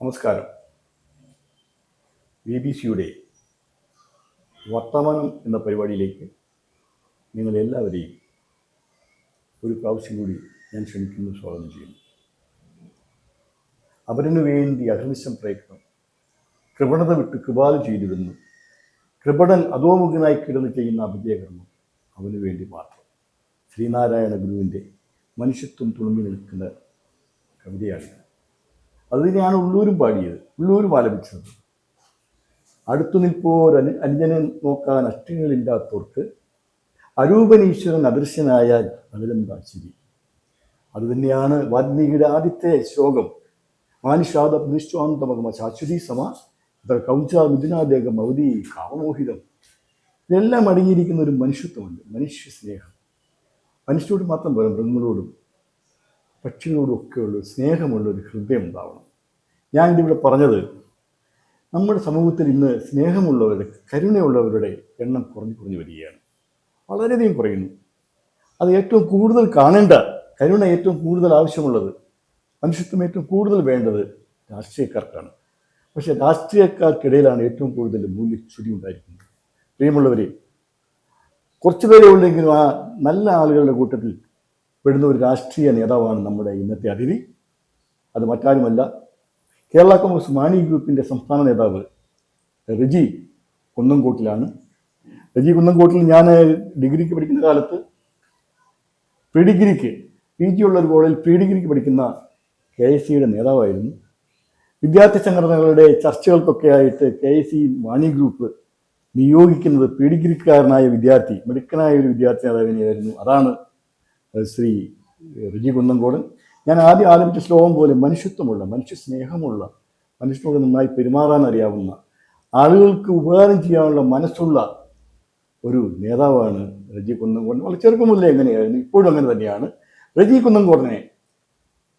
നമസ്കാരം. B B സിയുടെ വർത്തമാനം എന്ന പരിപാടിയിലേക്ക് നിങ്ങളെല്ലാവരെയും ഒരു പ്രാവശ്യം കൂടി ഞാൻ ക്ഷണിക്കുന്നു സ്വാഗതം ചെയ്യുന്നു. അവരനു വേണ്ടി അഹർനിശം പ്രയത്നം കൃപണത വിട്ട് കൃപാല ചെയ്തിരുന്നു കൃപണൻ അധോമുഖനായി കിടന്ന് ചെയ്യുന്ന അഭിജയകർമ്മം അവനു വേണ്ടി മാത്രം. ശ്രീനാരായണ ഗുരുവിന്റെ മനുഷ്യത്വം തുളുമ്പി നിൽക്കുന്ന കവിതയാണിത് അത് ഞാൻ ഉള്ളൂരും പാടിയത്. ഉള്ളൂരും ആലപിച്ചത്. അടുത്തു നിൽപ്പോർ അനു അനുജനെ നോക്കാൻ അഷ്ടങ്ങളില്ലാത്തവർക്ക് അരൂപനീശ്വരൻ അദൃശ്യനായാൽ അതിലെന്താ ശരി അതുതന്നെയാണ് വാൽമീകിയുടെ ആദ്യത്തെ ശ്ലോകം. മാനുഷാദ നിശ്വാന്തമകമ ശാശ്വതി സമ ഇത്ര കൗച മിഥുനാദേഹം അവധി കാമമോഹിതം. ഇതെല്ലാം അടങ്ങിയിരിക്കുന്ന ഒരു മനുഷ്യത്വമുണ്ട് മനുഷ്യ സ്നേഹം മനുഷ്യരോട് മാത്രം പോലെ മൃഗങ്ങളോടും പക്ഷികളോടും ഒക്കെയുള്ള ഒരു സ്നേഹമുള്ള ഒരു ഹൃദയം ഉണ്ടാവണം. ഞാൻ ഇതിവിടെ പറഞ്ഞത് നമ്മുടെ സമൂഹത്തിൽ ഇന്ന് സ്നേഹമുള്ളവരുടെ കരുണയുള്ളവരുടെ എണ്ണം കുറഞ്ഞു കുറഞ്ഞു വരികയാണ്. വളരെയധികം കുറയുന്നു. അത് ഏറ്റവും കൂടുതൽ കാണേണ്ട കരുണ ഏറ്റവും കൂടുതൽ ആവശ്യമുള്ളത് മനുഷ്യത്വം ഏറ്റവും കൂടുതൽ വേണ്ടത് രാഷ്ട്രീയക്കാർക്കാണ്. പക്ഷേ രാഷ്ട്രീയക്കാർക്കിടയിലാണ് ഏറ്റവും കൂടുതൽ മൂല്യച്യുതി ഉണ്ടായിരിക്കുന്നത്. പ്രിയമുള്ളവരെ കുറച്ചു പേരെ ഉള്ളെങ്കിലും ആ നല്ല ആളുകളുടെ കൂട്ടത്തിൽ പെടുന്ന ഒരു രാഷ്ട്രീയ നേതാവാണ് നമ്മുടെ ഇന്നത്തെ അതിഥി. അത് മറ്റാരുമല്ല. കേരള കോൺഗ്രസ് മാണി ഗ്രൂപ്പിന്റെ സംസ്ഥാന നേതാവ് റിജി കുന്നംകോട്ടിലാണ്. റിജി കുന്നംകോട്ടിൽ ഞാൻ ഡിഗ്രിക്ക് പഠിക്കുന്ന കാലത്ത് പ്രീ ഡിഗ്രിക്ക് പി ജി ഉള്ള ഒരു കോളേജിൽ പ്രീ ഡിഗ്രിക്ക് പഠിക്കുന്ന കെ എസ് സിയുടെ നേതാവായിരുന്നു. വിദ്യാർത്ഥി സംഘടനകളുടെ ചർച്ചകൾക്കൊക്കെ ആയിട്ട് K S C Mani group നിയോഗിക്കുന്നത് P ഡിഗ്രിക്കാരനായ വിദ്യാർത്ഥി മിടുക്കനായ ഒരു വിദ്യാർത്ഥി നേതാവിനെയായിരുന്നു. അതാണ് ശ്രീ റിജി കുന്നംകോടൻ ഞാൻ ആദ്യം ആരംഭിച്ച ശ്ലോകം പോലെ മനുഷ്യത്വമുള്ള മനുഷ്യ സ്നേഹമുള്ള മനുഷ്യനോട് നന്നായി പെരുമാറാൻ അറിയാവുന്ന ആളുകൾക്ക് ഉപകാരം ചെയ്യാനുള്ള മനസ്സുള്ള ഒരു നേതാവാണ് റജി കുന്നംകോടൻ വളരെ ചെറുപ്പം മുതലേ എങ്ങനെയായിരുന്നു ഇപ്പോഴും അങ്ങനെ തന്നെയാണ്. റജി കുന്നംകോടനെ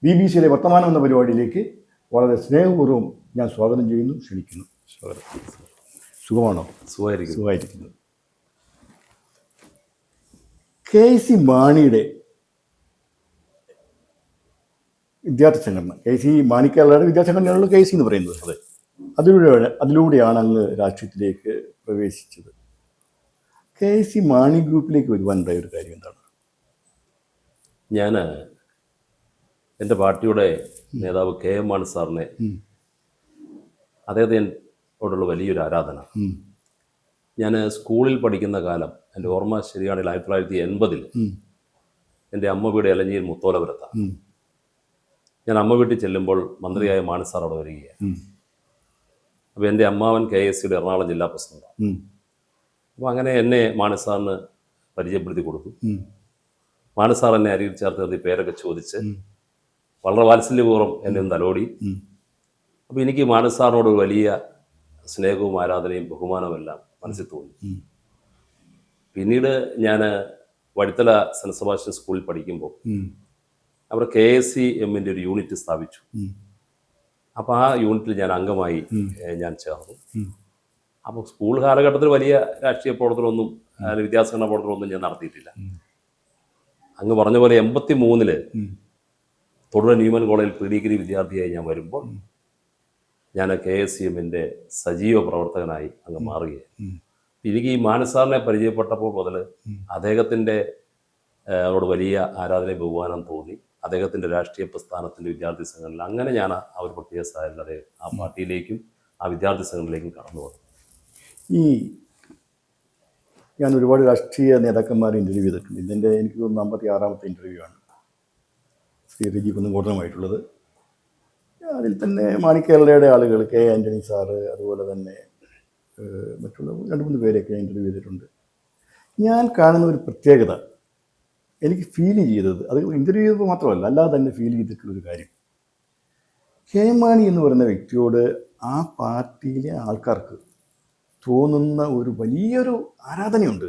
ബി ബി സിയിലെ വർത്തമാനം എന്ന പരിപാടിയിലേക്ക് വളരെ സ്നേഹപൂർവം ഞാൻ സ്വാഗതം ചെയ്യുന്നു ക്ഷണിക്കുന്നു. സ്വാഗതം. സുഖമാണോ? സുഖമായിരിക്കും സുഖമായിരിക്കുന്നു. കെ സി മാണിയുടെ വിദ്യാർത്ഥി സംഘടന. കെ സി മാണിക്കാരുടെ വിദ്യാർത്ഥി സംഘടനയാണ് കെ സി എന്ന് പറയുന്നത്. അതെ അതിലൂടെ അതിലൂടെയാണ് അങ്ങ് രാഷ്ട്രീയത്തിലേക്ക് പ്രവേശിച്ചത്. കെ സി മാണി ഗ്രൂപ്പിലേക്ക് വരുവാനുണ്ടായ ഒരു കാര്യം എന്താണ്? ഞാൻ എന്റെ പാർട്ടിയുടെ നേതാവ് കെ എം മാണി സാറിനെ ഉം. അദ്ദേഹത്തിനോടുള്ള വലിയൊരു ആരാധന. ഞാൻ സ്കൂളിൽ പഠിക്കുന്ന കാലം എന്റെ ഓർമ്മ ശരിയാണെങ്കിൽ ആയിരത്തി തൊള്ളായിരത്തി എൺപതിൽ എന്റെ അമ്മ വീട് അലഞ്ഞിയിൽ മുത്തോലപുരത്താണ്. ഞാൻ അമ്മ വീട്ടിൽ ചെല്ലുമ്പോൾ മന്ത്രിയായ മാണി സാർ അവിടെ വരികയാണ്. അപ്പോൾ എന്റെ അമ്മാവൻ കെ എസ് സിയുടെ എറണാകുളം ജില്ലാ പ്രസിഡന്റാണ്. അപ്പോൾ അങ്ങനെ എന്നെ മാണി സാറിന് പരിചയപ്പെടുത്തി കൊടുത്തു. മാണി സാർ എന്നെ അരിയിൽ ചേർത്ത് നിർത്തി പേരൊക്കെ ചോദിച്ച് വളരെ വാത്സല്യപൂർവം എന്നെ ഒന്ന് തലോടി. അപ്പോൾ എനിക്ക് മാണി സാറിനോട് ഒരു വലിയ സ്നേഹവും ആരാധനയും ബഹുമാനവുമെല്ലാം മനസ്സിൽ തോന്നി പിന്നീട് ഞാൻ വഴിത്തല സെന്റ് സെബാസ്റ്റ്യൻ സ്കൂളിൽ പഠിക്കുമ്പോൾ. അവിടെ കെ എസ് സി എമ്മിന്റെ ഒരു യൂണിറ്റ് സ്ഥാപിച്ചു. അപ്പോൾ ആ യൂണിറ്റിൽ ഞാൻ അംഗമായി ഞാൻ ചേർന്നു. അപ്പോൾ സ്കൂൾ കാലഘട്ടത്തിൽ വലിയ രാഷ്ട്രീയ പ്രവർത്തനമൊന്നും അല്ലെങ്കിൽ വിദ്യാസംഘടന പ്രവർത്തനമൊന്നും ഞാൻ നടത്തിയിട്ടില്ല. അങ്ങ് പറഞ്ഞ പോലെ എൺപത്തി മൂന്നിൽ. തൊടുപുഴ ന്യൂമൻ കോളേജിൽ പ്രീ ഡിഗ്രി വിദ്യാർത്ഥിയായി ഞാൻ വരുമ്പോൾ ഞാൻ കെ എസ് സി എമ്മിന്റെ സജീവ പ്രവർത്തകനായി അങ്ങ് മാറുകയായി. എനിക്ക് ഈ മാനസാറിനെ പരിചയപ്പെട്ടപ്പോൾ മുതൽ അദ്ദേഹത്തിന്റെ അവരോട് വലിയ ആരാധന ബഹുമാനം തോന്നി അദ്ദേഹത്തിന്റെ രാഷ്ട്രീയ പ്രസ്ഥാനത്തിന്റെ വിദ്യാർത്ഥി സംഘടന അങ്ങനെ ഞാൻ ആ ഒരു പ്രത്യേക സാഹചര്യത്തിൽ അദ്ദേഹം ആ പാർട്ടിയിലേക്കും ആ വിദ്യാർത്ഥി സംഘടനയിലേക്കും കടന്നു വന്നു ഈ ഞാൻ ഒരുപാട് രാഷ്ട്രീയ നേതാക്കന്മാരെ ഇന്റർവ്യൂ ചെയ്തിട്ടുണ്ട്. ഇതിന്റെ എനിക്ക് തോന്നുന്നു അമ്പത്തി ആറാമത്തെ ഇന്റർവ്യൂ ആണ് ശ്രീ രജി കുന്നംകോട്ടനുമായിട്ടുള്ളത്. അതിൽ തന്നെ മാണിക്കേരളയുടെ ആളുകൾ കെ ആന്റണി സാറ് അതുപോലെ തന്നെ മറ്റുള്ള രണ്ട് മൂന്ന് പേരെയൊക്കെ ഇന്റർവ്യൂ ചെയ്തിട്ടുണ്ട്. ഞാൻ കാണുന്ന ഒരു പ്രത്യേകത എനിക്ക് ഫീൽ ചെയ്തത്. അത് ഇന്റർവ്യൂ ചെയ്തപ്പോൾ മാത്രമല്ല അല്ലാതെ തന്നെ ഫീൽ ചെയ്തിട്ടുള്ളൊരു കാര്യം. മാണി എന്ന് പറയുന്ന വ്യക്തിയോട് ആ പാർട്ടിയിലെ ആൾക്കാർക്ക് തോന്നുന്ന ഒരു വലിയൊരു ആരാധനയുണ്ട്.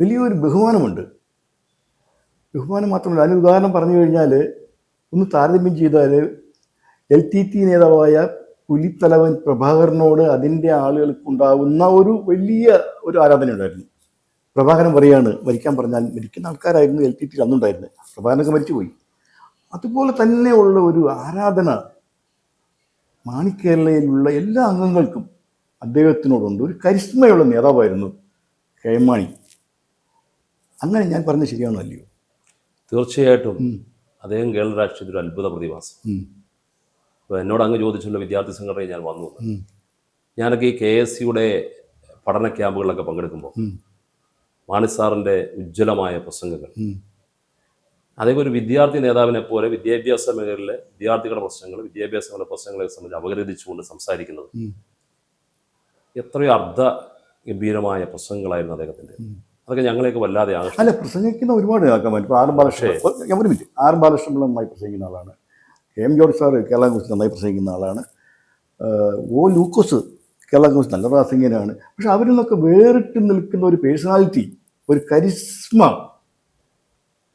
വലിയൊരു ബഹുമാനമുണ്ട്. ബഹുമാനം മാത്രമല്ല അതിന് ഉദാഹരണം പറഞ്ഞു കഴിഞ്ഞാൽ ഒന്ന് താരതമ്യം ചെയ്താൽ എൽ ടി ടി നേതാവായ പുലിത്തലവൻ പ്രഭാകരനോട് അതിന്റെ ആളുകൾക്കുണ്ടാകുന്ന ഒരു വലിയ ഒരു ആരാധന ഉണ്ടായിരുന്നു പ്രഭാകരൻ പറയാണ് മരിക്കാൻ പറഞ്ഞാൽ മരിക്കുന്ന ആൾക്കാരായിരുന്നു എൽ ടി ടി അന്നുണ്ടായിരുന്നത് പ്രഭാകരനൊക്കെ മരിച്ചുപോയി. അതുപോലെ തന്നെയുള്ള ഒരു ആരാധന മാണിക്കേരളയിലുള്ള എല്ലാ അംഗങ്ങൾക്കും അദ്ദേഹത്തിനോടുണ്ട്. ഒരു കരിസ്മയുള്ള നേതാവായിരുന്നു കെ എം മാണി അങ്ങനെ ഞാൻ പറഞ്ഞത് ശരിയാണോ അല്ലയോ? തീർച്ചയായിട്ടും. അദ്ദേഹം കേരള രാഷ്ട്രീയത്തിൽ ഒരു അത്ഭുത പ്രതിഭാസം. അപ്പോൾ എന്നോട് അങ്ങ് ചോദിച്ചുള്ള വിദ്യാർത്ഥി സംഘടനയിൽ ഞാൻ വന്നു. ഞാനൊക്കെ ഈ കെ എസ് സിയുടെ പഠന ക്യാമ്പുകളിലൊക്കെ പങ്കെടുക്കുമ്പോൾ ഉം. മാണി ഉജ്ജ്വലമായ പ്രസംഗങ്ങൾ. അതേ അതേപോലെ ഒരു വിദ്യാർത്ഥി നേതാവിനെ പോലെ വിദ്യാഭ്യാസ മേഖലയിലെ വിദ്യാർത്ഥികളുടെ പ്രശ്നങ്ങൾ വിദ്യാഭ്യാസ മേഖല പ്രശ്നങ്ങളെ സംബന്ധിച്ച് അപഗ്രഥിച്ചുകൊണ്ട് സംസാരിക്കുന്നത് എത്രയോ അർദ്ധ ഗംഭീരമായ പ്രസംഗങ്ങളായിരുന്നു അദ്ദേഹത്തിന്റെ അതൊക്കെ ഞങ്ങളെയൊക്കെ വല്ലാതെ അല്ല പ്രസംഗിക്കുന്ന ഒരുപാട് ആക്കാൻ ഇപ്പോൾ ആർ ബാലകൃഷ്ണൻ ഞാൻ ഒരു മിനിറ്റ് ആർ ബാലകൃഷ്ണൻ നന്നായി പ്രസംഗിക്കുന്ന ആളാണ്. M George sir Kerala Congress നന്നായി പ്രസംഗിക്കുന്ന ആളാണ്. ഓ ലൂക്കോസ് കേരള കോൺഗ്രസ് നല്ല പ്രാസംഗികനാണ് പക്ഷെ അവരിൽ നിന്നൊക്കെ വേറിട്ട് നിൽക്കുന്ന ഒരു പേഴ്സണാലിറ്റി ഒരു കരിസ്മ.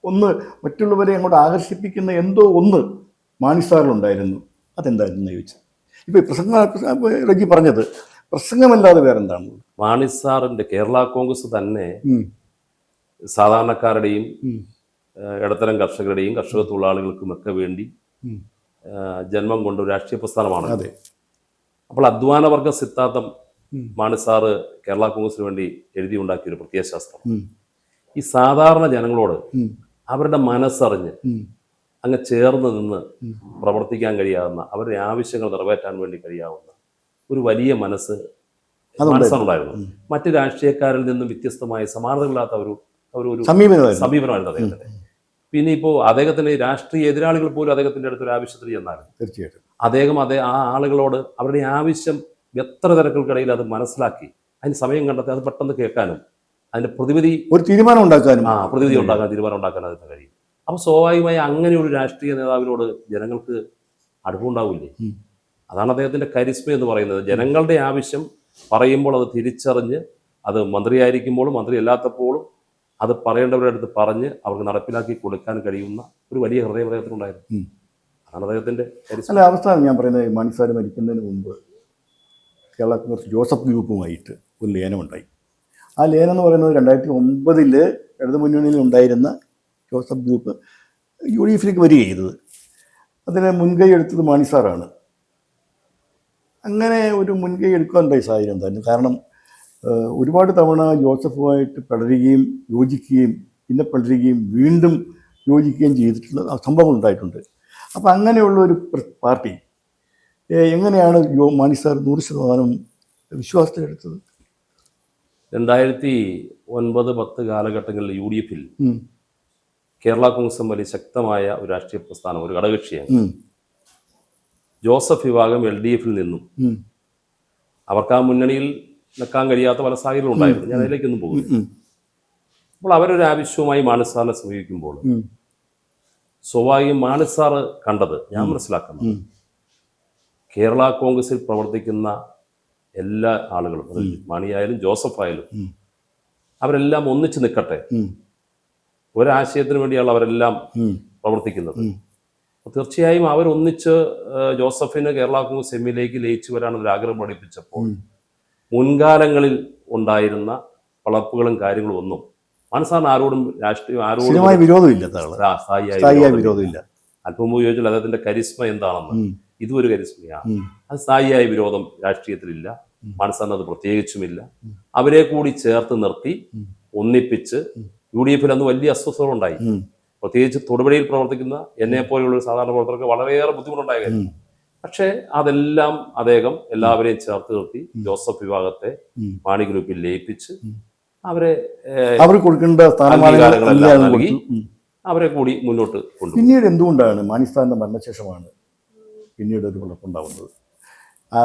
ഒന്ന് മറ്റുള്ളവരെ അങ്ങോട്ട് ആകർഷിപ്പിക്കുന്ന എന്തോ ഒന്ന് മാണിസാറിലുണ്ടായിരുന്നു. അതെന്തായിരുന്നു എന്ന് ചോദിച്ചു ഇപ്പോൾ പ്രസംഗ റജി പറഞ്ഞത് പ്രസംഗമല്ലാതെ വേറെ എന്താണ് മാണിസാറിന്റെ കേരള കോൺഗ്രസ് തന്നെ. സാധാരണക്കാരുടെയും ഇടത്തരം കർഷകരുടെയും കർഷക തൊഴിലാളികൾക്കുമൊക്കെ വേണ്ടി ജന്മം കൊണ്ട രാഷ്ട്രീയ പ്രസ്ഥാനമാണ്. അതെ. അപ്പോൾ അധ്വാനവർഗ സിദ്ധാന്തം. മാണി സാറ് കേരള കോൺഗ്രസിന് വേണ്ടി എഴുതി ഉണ്ടാക്കിയ ഒരു പ്രത്യയശാസ്ത്രം. ഈ സാധാരണ ജനങ്ങളോട് അവരുടെ മനസ്സറിഞ്ഞ്. അങ്ങ് ചേർന്ന് നിന്ന് പ്രവർത്തിക്കാൻ കഴിയാവുന്ന അവരുടെ ആവശ്യങ്ങൾ നിറവേറ്റാൻ വേണ്ടി കഴിയാവുന്ന ഒരു വലിയ മനസ്സ് മനസ്സുണ്ടായിരുന്നു. മറ്റു രാഷ്ട്രീയക്കാരിൽ നിന്നും വ്യത്യസ്തമായ സമാനതകളില്ലാത്ത ഒരു ഒരു സമീപനമായിരുന്നു. അദ്ദേഹത്തിന്റെ പിന്നെ ഇപ്പോൾ അദ്ദേഹത്തിന്റെ രാഷ്ട്രീയ എതിരാളികൾ പോലും അദ്ദേഹത്തിന്റെ അടുത്തൊരു ആവശ്യത്തിൽ ചെന്നാലും തീർച്ചയായിട്ടും. അദ്ദേഹം അതേ ആ ആളുകളോട് അവരുടെ ആവശ്യം എത്ര തിരക്കുകൾക്കിടയിൽ അത് മനസ്സിലാക്കി? അതിന് സമയം കണ്ടെത്തി അത് പെട്ടെന്ന് കേൾക്കാനും അതിന്റെ പ്രതിവിധി ഒരു തീരുമാനം ഉണ്ടാക്കാനും. ആ പ്രതിവിധി ഉണ്ടാക്കാൻ തീരുമാനം ഉണ്ടാക്കാൻ അതിന് കഴിയും. അപ്പോൾ സ്വാഭാവികമായി അങ്ങനെ ഒരു രാഷ്ട്രീയ നേതാവിനോട് ജനങ്ങൾക്ക് അടുപ്പമുണ്ടാവില്ലേ ഉം. അതാണ് അദ്ദേഹത്തിന്റെ കരിസ്മ എന്ന് പറയുന്നത്. ജനങ്ങളുടെ ആവശ്യം പറയുമ്പോൾ അത് തിരിച്ചറിഞ്ഞ് അത് മന്ത്രിയായിരിക്കുമ്പോഴും മന്ത്രി അല്ലാത്തപ്പോഴും അത് പറയേണ്ടവരുടെ അടുത്ത് പറഞ്ഞ് അവർക്ക് നടപ്പിലാക്കി കൊടുക്കാൻ കഴിയുന്ന ഒരു വലിയ ഹൃദയം അദ്ദേഹത്തിനുണ്ടായിരുന്നു അതാണ് അദ്ദേഹത്തിന്റെ അല്ല അവസ്ഥ ഞാൻ പറയുന്നത് മനുഷ്യർ മരിക്കുന്നതിന് മുമ്പ് കേരള കോൺഗ്രസ് ജോസഫ് ഗ്രൂപ്പുമായിട്ട് ഒരു ലേനമുണ്ടായി. ആ ലേനം എന്ന് പറയുന്നത് രണ്ടായിരത്തി ഒമ്പതിൽ ഇടതു മുന്നണിയിൽ ഉണ്ടായിരുന്ന ജോസഫ് ഗ്രൂപ്പ് യു ഡി എഫിലേക്ക് വരിക ചെയ്തത്. അതിന് മുൻകൈ എടുത്തത് മാണി സാറാണ്. അങ്ങനെ ഒരു മുൻകൈ എടുക്കാനുണ്ടായ സാഹചര്യം തന്നെ കാരണം ഒരുപാട് തവണ ജോസഫുമായിട്ട് പിളരുകയും യോജിക്കുകയും പിന്നെ പിളരുകയും വീണ്ടും യോജിക്കുകയും ചെയ്തിട്ടുള്ള സംഭവങ്ങൾ ഉണ്ടായിട്ടുണ്ട്. അപ്പം അങ്ങനെയുള്ള ഒരു പാർട്ടി എങ്ങനെയാണ് യോ മാണി സാർ നൂറ് ശതമാനം വിശ്വാസത്തിലെടുത്തത്? രണ്ടായിരത്തി ഒൻപത് പത്ത് കാലഘട്ടങ്ങളിൽ യു ഡി എഫിൽ കേരള കോൺഗ്രസും വലിയ ശക്തമായ ഒരു രാഷ്ട്രീയ പ്രസ്ഥാനം ഒരു ഘടകകക്ഷിയാണ് ജോസഫ് വിഭാഗം എൽ ഡി എഫിൽ നിന്നും അവർക്ക് ആ മുന്നണിയിൽ നിൽക്കാൻ കഴിയാത്ത പല സാഹചര്യങ്ങളും ഉണ്ടായിരുന്നു. ഞാൻ അതിലേക്കൊന്നും പോകും ഉം, അപ്പോൾ അവരൊരു ആവശ്യവുമായി മാണിസാറിനെ സമീപിക്കുമ്പോൾ സ്വാഭാവികം മാണിസാർ കണ്ടത് ഞാൻ മനസ്സിലാക്കുന്നത് ഉം, കേരള കോൺഗ്രസിൽ പ്രവർത്തിക്കുന്ന എല്ലാ ആളുകളും മണിയായാലും ജോസഫ് ആയാലും അവരെല്ലാം ഒന്നിച്ചു നിൽക്കട്ടെ. ഒരാശയത്തിന് വേണ്ടിയാണ് അവരെല്ലാം പ്രവർത്തിക്കുന്നത്. തീർച്ചയായും അവരൊന്നിച്ച് ജോസഫിന് കേരള കോൺഗ്രസ് എമ്മിലേക്ക് ലയിച്ചു വരാനൊരു ആഗ്രഹം പഠിപ്പിച്ചപ്പോൾ മുൻകാലങ്ങളിൽ ഉണ്ടായിരുന്ന വളർപ്പുകളും കാര്യങ്ങളും ഒന്നും മനസ്സാണ് ആരോടും രാഷ്ട്രീയം ആരോടും വിരോധമില്ല അല്പം മുമ്പ് ചോദിച്ചാൽ അദ്ദേഹത്തിന്റെ കരിസ്മ എന്താണെന്ന്. ഇതും ഒരു കരിസ്മയാണ് അത് സ്ഥായിയായ വിരോധം രാഷ്ട്രീയത്തിലില്ല. മനസ്സാറിന് അത് പ്രത്യേകിച്ചുമില്ല. അവരെ കൂടി ചേർത്ത് നിർത്തി ഒന്നിപ്പിച്ച് യു ഡി എഫിൽ അന്ന് വലിയ അസ്വസ്ഥതകളുണ്ടായി ഉണ്ടായി. പ്രത്യേകിച്ച് തൊടുപുഴയിൽ പ്രവർത്തിക്കുന്ന എന്നെ പോലെയുള്ള ഒരു സാധാരണ പ്രവർത്തകർക്ക് വളരെയേറെ ബുദ്ധിമുട്ടുണ്ടായ കാര്യം. പക്ഷേ അതെല്ലാം അദ്ദേഹം എല്ലാവരെയും ചേർത്ത് നിർത്തി ജോസഫ് വിഭാഗത്തെ പാണി മാണി ഗ്രൂപ്പിൽ ലയിപ്പിച്ച് അവരെ അവർ കൊടുക്കേണ്ട നൽകി. അവരെ കൂടി മുന്നോട്ട് കൊണ്ടു പിന്നീട് എന്തുകൊണ്ടാണ് മാനിസ്ഥാന്റെ മരണശേഷമാണ് പിന്നീട് ഒരു കുഴപ്പമുണ്ടാവുന്നത് ആ,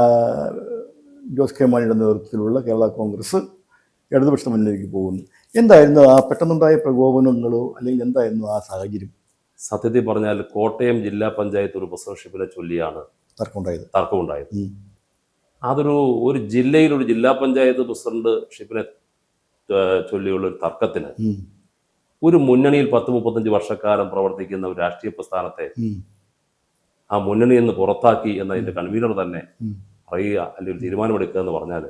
ജോസ് കെ മാണിയുടെ നേതൃത്വത്തിലുള്ള കേരള കോൺഗ്രസ് ഇടതുപക്ഷ മുന്നിലേക്ക് പോകുന്നു. എന്തായിരുന്നു ആ പെട്ടെന്നുണ്ടായ പ്രകോപനങ്ങളോ അല്ലെങ്കിൽ എന്തായിരുന്നു ആ സാഹചര്യം? സത്യത്തിൽ പറഞ്ഞാൽ കോട്ടയം ജില്ലാ പഞ്ചായത്ത് ഒരു പ്രസിഡൻഷിപ്പിനെ ചൊല്ലിയാണ് തർക്കമുണ്ടായത്. തർക്കമുണ്ടായത്. അതൊരു ഒരു ജില്ലയിൽ ഒരു ജില്ലാ പഞ്ചായത്ത് പ്രസിഡന്റ് ഷിപ്പിനെ ചൊല്ലിയുള്ള ഒരു തർക്കത്തിന് ഒരു മുന്നണിയിൽ പത്ത് മുപ്പത്തഞ്ച് വർഷക്കാലം പ്രവർത്തിക്കുന്ന ഒരു രാഷ്ട്രീയ പ്രസ്ഥാനത്തെ. ആ മുന്നണിയിൽ നിന്ന് പുറത്താക്കി എന്ന എന്നതിന്റെ കൺവീനർ തന്നെ. പറയുക അല്ലെങ്കിൽ ഒരു തീരുമാനമെടുക്കുക എന്ന് പറഞ്ഞാൽ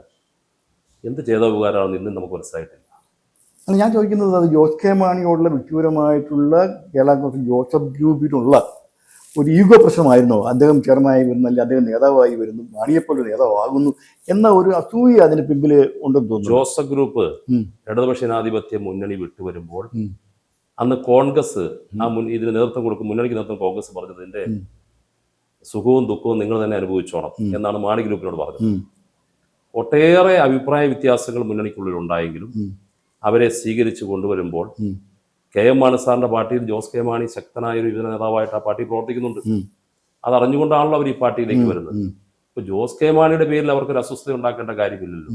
എന്ത് ചെയ്ത ഉപകാരമാണെന്ന് ഇന്നും നമുക്ക് മനസ്സിലായിട്ടില്ല അല്ല ഞാൻ ചോദിക്കുന്നത് അത് ജോസ് കെ മാണിയോടുള്ള വ്യക്തിപരമായിട്ടുള്ള കേരള കോൺഗ്രസ് ജോസഫ് ഗ്രൂപ്പിനുള്ള ഒരു ഈഗോ പ്രശ്നമായിരുന്നോ അദ്ദേഹം ചെയർമാനായി വരുന്നു അല്ലെങ്കിൽ അദ്ദേഹം നേതാവായി വരുന്നു മാണിയെപ്പോലെ നേതാവാകുന്നു എന്ന ഒരു അസൂയ അതിന് പിമ്പിൽ ഉണ്ടെന്ന് തോന്നുന്നു ജോസഫ് ഗ്രൂപ്പ്. ഇടതുപക്ഷ ജനാധിപത്യ മുന്നണി വിട്ടുവരുമ്പോൾ. അന്ന് കോൺഗ്രസ് ആ മുൻ ഇതിന് നേതൃത്വം കൊടുക്കും മുന്നണിക്ക് നേതൃത്വം കോൺഗ്രസ് പറഞ്ഞത് ഇതിന്റെ ഉം. സുഖവും ദുഃഖവും നിങ്ങൾ തന്നെ അനുഭവിച്ചോണം എന്നാണ് മാണി ഗ്രൂപ്പിനോട് പറഞ്ഞത്. ഒട്ടേറെ അഭിപ്രായ വ്യത്യാസങ്ങൾ മുന്നണിക്കുള്ളിൽ ഉണ്ടായെങ്കിലും അവരെ സ്വീകരിച്ചു കൊണ്ടുവരുമ്പോൾ. കെ എം മാണി സാറിന്റെ പാർട്ടിയിൽ ജോസ് കെ മാണി ശക്തനായ ഒരു യുവജന നേതാവായിട്ട് ആ പാർട്ടി പ്രവർത്തിക്കുന്നുണ്ട്. അതറിഞ്ഞുകൊണ്ടാണല്ലോ അത് അറിഞ്ഞുകൊണ്ടാണല്ലോ അവർ ഈ പാർട്ടിയിലേക്ക് വരുന്നത്. ഇപ്പൊ ജോസ് കെ മാണിയുടെ പേരിൽ അവർക്കൊരു അസ്വസ്ഥത ഉണ്ടാക്കേണ്ട കാര്യമില്ലല്ലോ.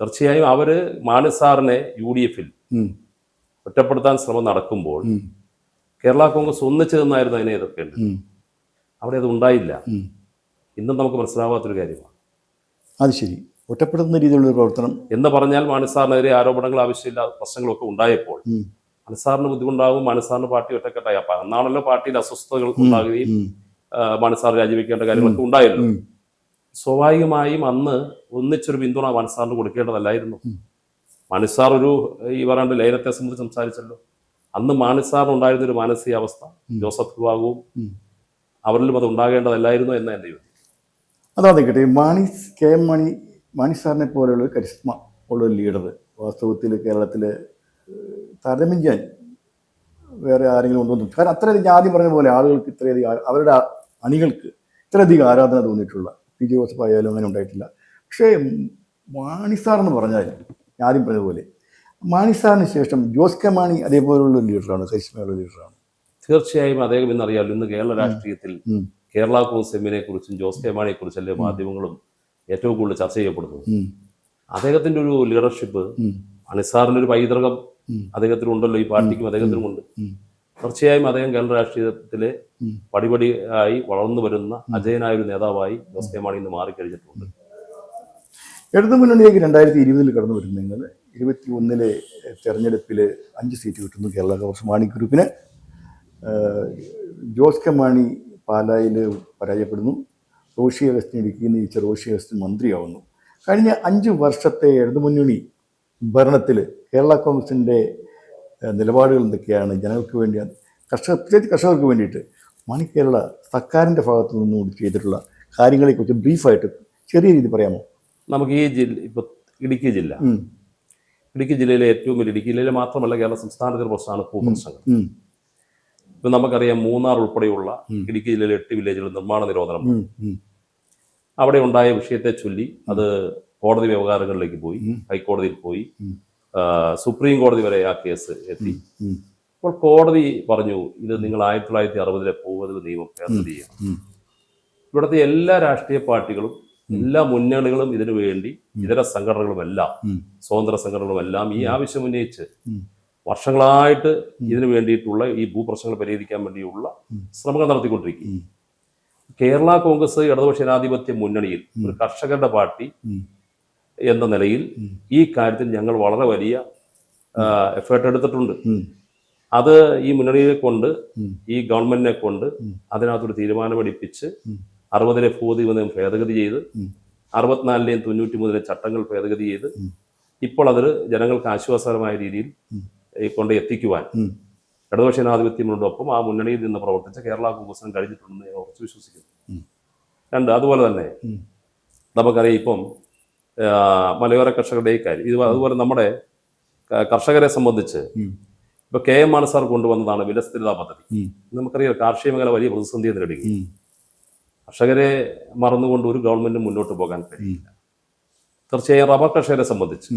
തീർച്ചയായും അവർ മാണി സാറിനെ യു ഡി എഫിൽ ഒറ്റപ്പെടുത്താൻ ശ്രമം നടക്കുമ്പോൾ കേരള കോൺഗ്രസ് ഒന്നിച്ചു നിന്നായിരുന്നു അതിനെ എതിർക്കേണ്ടത്. അവിടെ അത് ഉണ്ടായില്ല. ഇന്നും നമുക്ക് മനസ്സിലാവാത്തൊരു കാര്യമാണ്. അത് ശരി. ഒറ്റപ്പെടുന്ന രീതിയിലുള്ള ഒരു പ്രവർത്തനം. എന്ന് പറഞ്ഞാൽ മാനസാറിനെതിരെ ആരോപണങ്ങൾ ആവശ്യമില്ല പ്രശ്നങ്ങളൊക്കെ ഉണ്ടായപ്പോൾ മനസ്സാറിന് ബുദ്ധിമുട്ടാകും മനസ്സാറിന് പാർട്ടി ഒറ്റക്കെട്ടായി. അപ്പൊ അന്നാണല്ലോ പാർട്ടിയിൽ അസ്വസ്ഥതകൾ ഉണ്ടാകുകയും മനസ്സാർ രാജിവെക്കേണ്ട കാര്യങ്ങളൊക്കെ ഉണ്ടായിരുന്നു സ്വാഭാവികമായും അന്ന് ഒന്നിച്ചൊരു പിന്തുണ മനസ്സാറിന് കൊടുക്കേണ്ടതല്ലായിരുന്നു. മനസ്സാർ ഒരു ഈ പറയാണ്ട് ലൈനത്തെ സംബന്ധിച്ച് സംസാരിച്ചല്ലോ. അന്ന് മാനസാറിനുണ്ടായിരുന്ന ഒരു മാനസികാവസ്ഥ. ജോസഫ് വിഭാഗവും. അവരിലും അത് ഉണ്ടാകേണ്ടതല്ലായിരുന്നു എന്ന് എന്റെ ചോദ്യം. അതാ നിൽക്കട്ടെ മാണി കെ എം മണി മാണി സാറിനെ പോലെയുള്ള കരിസ്മ ഉള്ള ഒരു ലീഡർ വാസ്തവത്തിൽ കേരളത്തിൽ താരതമ്യം ചെയ്യാൻ വേറെ ആരെങ്കിലും ഉണ്ടോ എന്ന് കാരണം അത്രയധികം ഞാൻ ആദ്യം പറഞ്ഞ പോലെ ആളുകൾക്ക് ഇത്രയധികം അവരുടെ അണികൾക്ക് ഇത്രയധികം ആരാധന തോന്നിയിട്ടുള്ള പി ജെ ജോസഫ് ആയാലും അങ്ങനെ ഉണ്ടായിട്ടില്ല. പക്ഷേ മാണി സാർ എന്ന് പറഞ്ഞാൽ ഞാൻ ആദ്യം പറഞ്ഞതുപോലെ മാണി സാറിന് ശേഷം ജോസ് കെ മാണി അതേപോലുള്ള ഒരു ലീഡറാണ് കരിസ്മയുള്ള ലീഡറാണ് തീർച്ചയായും അദ്ദേഹം ഇന്നറിയാമല്ലോ ഇന്ന് കേരള രാഷ്ട്രീയത്തിൽ കേരള കോൺഗ്രസ് എമ്മിനെ കുറിച്ചും ജോസ് കെ മാണിയെ കുറിച്ചും അല്ലേ മാധ്യമങ്ങളും ഏറ്റവും കൂടുതൽ ചർച്ച ചെയ്യപ്പെടുന്നത്. അദ്ദേഹത്തിന്റെ ഒരു ലീഡർഷിപ്പ്. അണിസാറിന്റെ ഒരു പൈതൃകം അദ്ദേഹത്തിനും അദ്ദേഹത്തിനുണ്ടല്ലോ ഈ പാർട്ടിക്കും അദ്ദേഹത്തിനുമുണ്ട്. ഉണ്ട് തീർച്ചയായും അദ്ദേഹം കേരള രാഷ്ട്രീയത്തിലെ പടിപടി പടിപടിയായി വളർന്നു വരുന്ന അജയനായ ഒരു നേതാവായി ജോസ് കെ മാണി ഇന്ന് മാറിക്കഴിഞ്ഞിട്ടുണ്ട്. ഇടതു മുന്നണിയിലേക്ക് രണ്ടായിരത്തി ഇരുപതിൽ കടന്നു വരുന്ന നിങ്ങൾ. ഇരുപത്തി ഒന്നിലെ തെരഞ്ഞെടുപ്പിൽ അഞ്ച് സീറ്റ് കിട്ടുന്നു കേരള കോൺഗ്രസ് മാണി ഗ്രൂപ്പിന് ജോസ് കെ മാണി പാലായിൽ പരാജയപ്പെടുന്നു. റോഷി അഗസ്റ്റിൻ ഇടുക്കിയിൽ നിന്ന് ജയിച്ച റോഷി അഗസ്റ്റിൻ മന്ത്രിയാവുന്നു. കഴിഞ്ഞ അഞ്ച് വർഷത്തെ ഇടതുമുന്നണി ഭരണത്തിൽ കേരള കോൺഗ്രസിന്റെ നിലപാടുകൾ എന്തൊക്കെയാണ്? ജനങ്ങൾക്ക് വേണ്ടി കർഷക പ്രത്യേകിച്ച് കർഷകർക്ക് വേണ്ടിയിട്ട് മാണി കേരള സർക്കാരിന്റെ ഭാഗത്തു നിന്നുകൂടി ചെയ്തിട്ടുള്ള കാര്യങ്ങളെക്കുറിച്ച് ബ്രീഫായിട്ട് ചെറിയ രീതി പറയാമോ? നമുക്ക് ഈ ജില്ല ഇപ്പോൾ ഇടുക്കി ജില്ല. ഇടുക്കി ജില്ലയിലെ ഏറ്റവും വലിയ ഇടുക്കി ജില്ലയിലെ മാത്രമല്ല കേരള സംസ്ഥാനത്തിന്റെ പ്രശ്നമാണ് ഭൂപ്രശ്നങ്ങൾ. ഇപ്പൊ നമുക്കറിയാം മൂന്നാർ ഉൾപ്പെടെയുള്ള ഇടുക്കി ജില്ലയിലെ എട്ട് വില്ലേജുകൾ നിർമ്മാണ നിരോധനം. അവിടെ ഉണ്ടായ വിഷയത്തെ ചൊല്ലി അത് കോടതി വ്യവഹാരങ്ങളിലേക്ക് പോയി ഹൈക്കോടതിയിൽ പോയി. സുപ്രീം കോടതി വരെ ആ കേസ് എത്തി. അപ്പോൾ കോടതി പറഞ്ഞു ഇത് നിങ്ങൾ ആയിരത്തി തൊള്ളായിരത്തി അറുപതിലെ പോകുന്നതിൽ നിയമം ഭേദഗതി ചെയ്യണം. ഇവിടുത്തെ എല്ലാ രാഷ്ട്രീയ പാർട്ടികളും എല്ലാ മുന്നണികളും ഇതിനു വേണ്ടി ഇതര സംഘടനകളും എല്ലാം സ്വതന്ത്ര സംഘടനകളും എല്ലാം ഈ ആവശ്യം ഉന്നയിച്ച്. വർഷങ്ങളായിട്ട് ഇതിനു വേണ്ടിയിട്ടുള്ള ഈ ഭൂപ്രശ്നങ്ങൾ പരിഹരിക്കാൻ വേണ്ടിയുള്ള ശ്രമങ്ങൾ നടത്തിക്കൊണ്ടിരിക്കും. കേരള കോൺഗ്രസ് ഇടതുപക്ഷ ജനാധിപത്യ മുന്നണിയിൽ ഒരു കർഷകരുടെ പാർട്ടി എന്ന നിലയിൽ ഈ കാര്യത്തിൽ ഞങ്ങൾ വളരെ വലിയ എഫേർട്ട് എടുത്തിട്ടുണ്ട്. അത് ഈ മുന്നണിയെ കൊണ്ട് ഈ ഗവൺമെന്റിനെ കൊണ്ട് അതിനകത്തൊരു തീരുമാനമെടുപ്പിച്ച് അറുപതിലെ ഭൂതി മുതലും ഭേദഗതി ചെയ്ത്. അറുപത്തിനാലിലെയും തൊണ്ണൂറ്റി മൂന്നിലെ ചട്ടങ്ങൾ ഭേദഗതി ചെയ്ത് ഇപ്പോൾ അതൊരു ജനങ്ങൾക്ക് ആശ്വാസകരമായ രീതിയിൽ കൊണ്ട് എത്തിക്കുവാൻ. ഇടതുപക്ഷ ജനാധിപത്യങ്ങളോടൊപ്പം ആ മുന്നണിയിൽ നിന്ന് പ്രവർത്തിച്ച കേരള കോൺഗ്രസിനും കഴിഞ്ഞിട്ടുണ്ടെന്ന് ഞാൻ ഉറച്ചു വിശ്വസിക്കുന്നു. രണ്ട് അതുപോലെ തന്നെ. നമുക്കറിയാം ഇപ്പം മലയോര കർഷകരുടെ ഈ കാര്യം ഇത് അതുപോലെ നമ്മുടെ കർഷകരെ സംബന്ധിച്ച്. ഇപ്പൊ കെ എം മാനസാർ സാർ കൊണ്ടുവന്നതാണ് വിലസ്ഥിരതാ പദ്ധതി. നമുക്കറിയാം കാർഷിക മേഖല വലിയ പ്രതിസന്ധിയെ നേരിടുകയും. കർഷകരെ മറന്നുകൊണ്ട് ഒരു ഗവൺമെന്റും മുന്നോട്ട് പോകാൻ കഴിയില്ല തീർച്ചയായും റബ്ബർ കർഷകരെ സംബന്ധിച്ച്.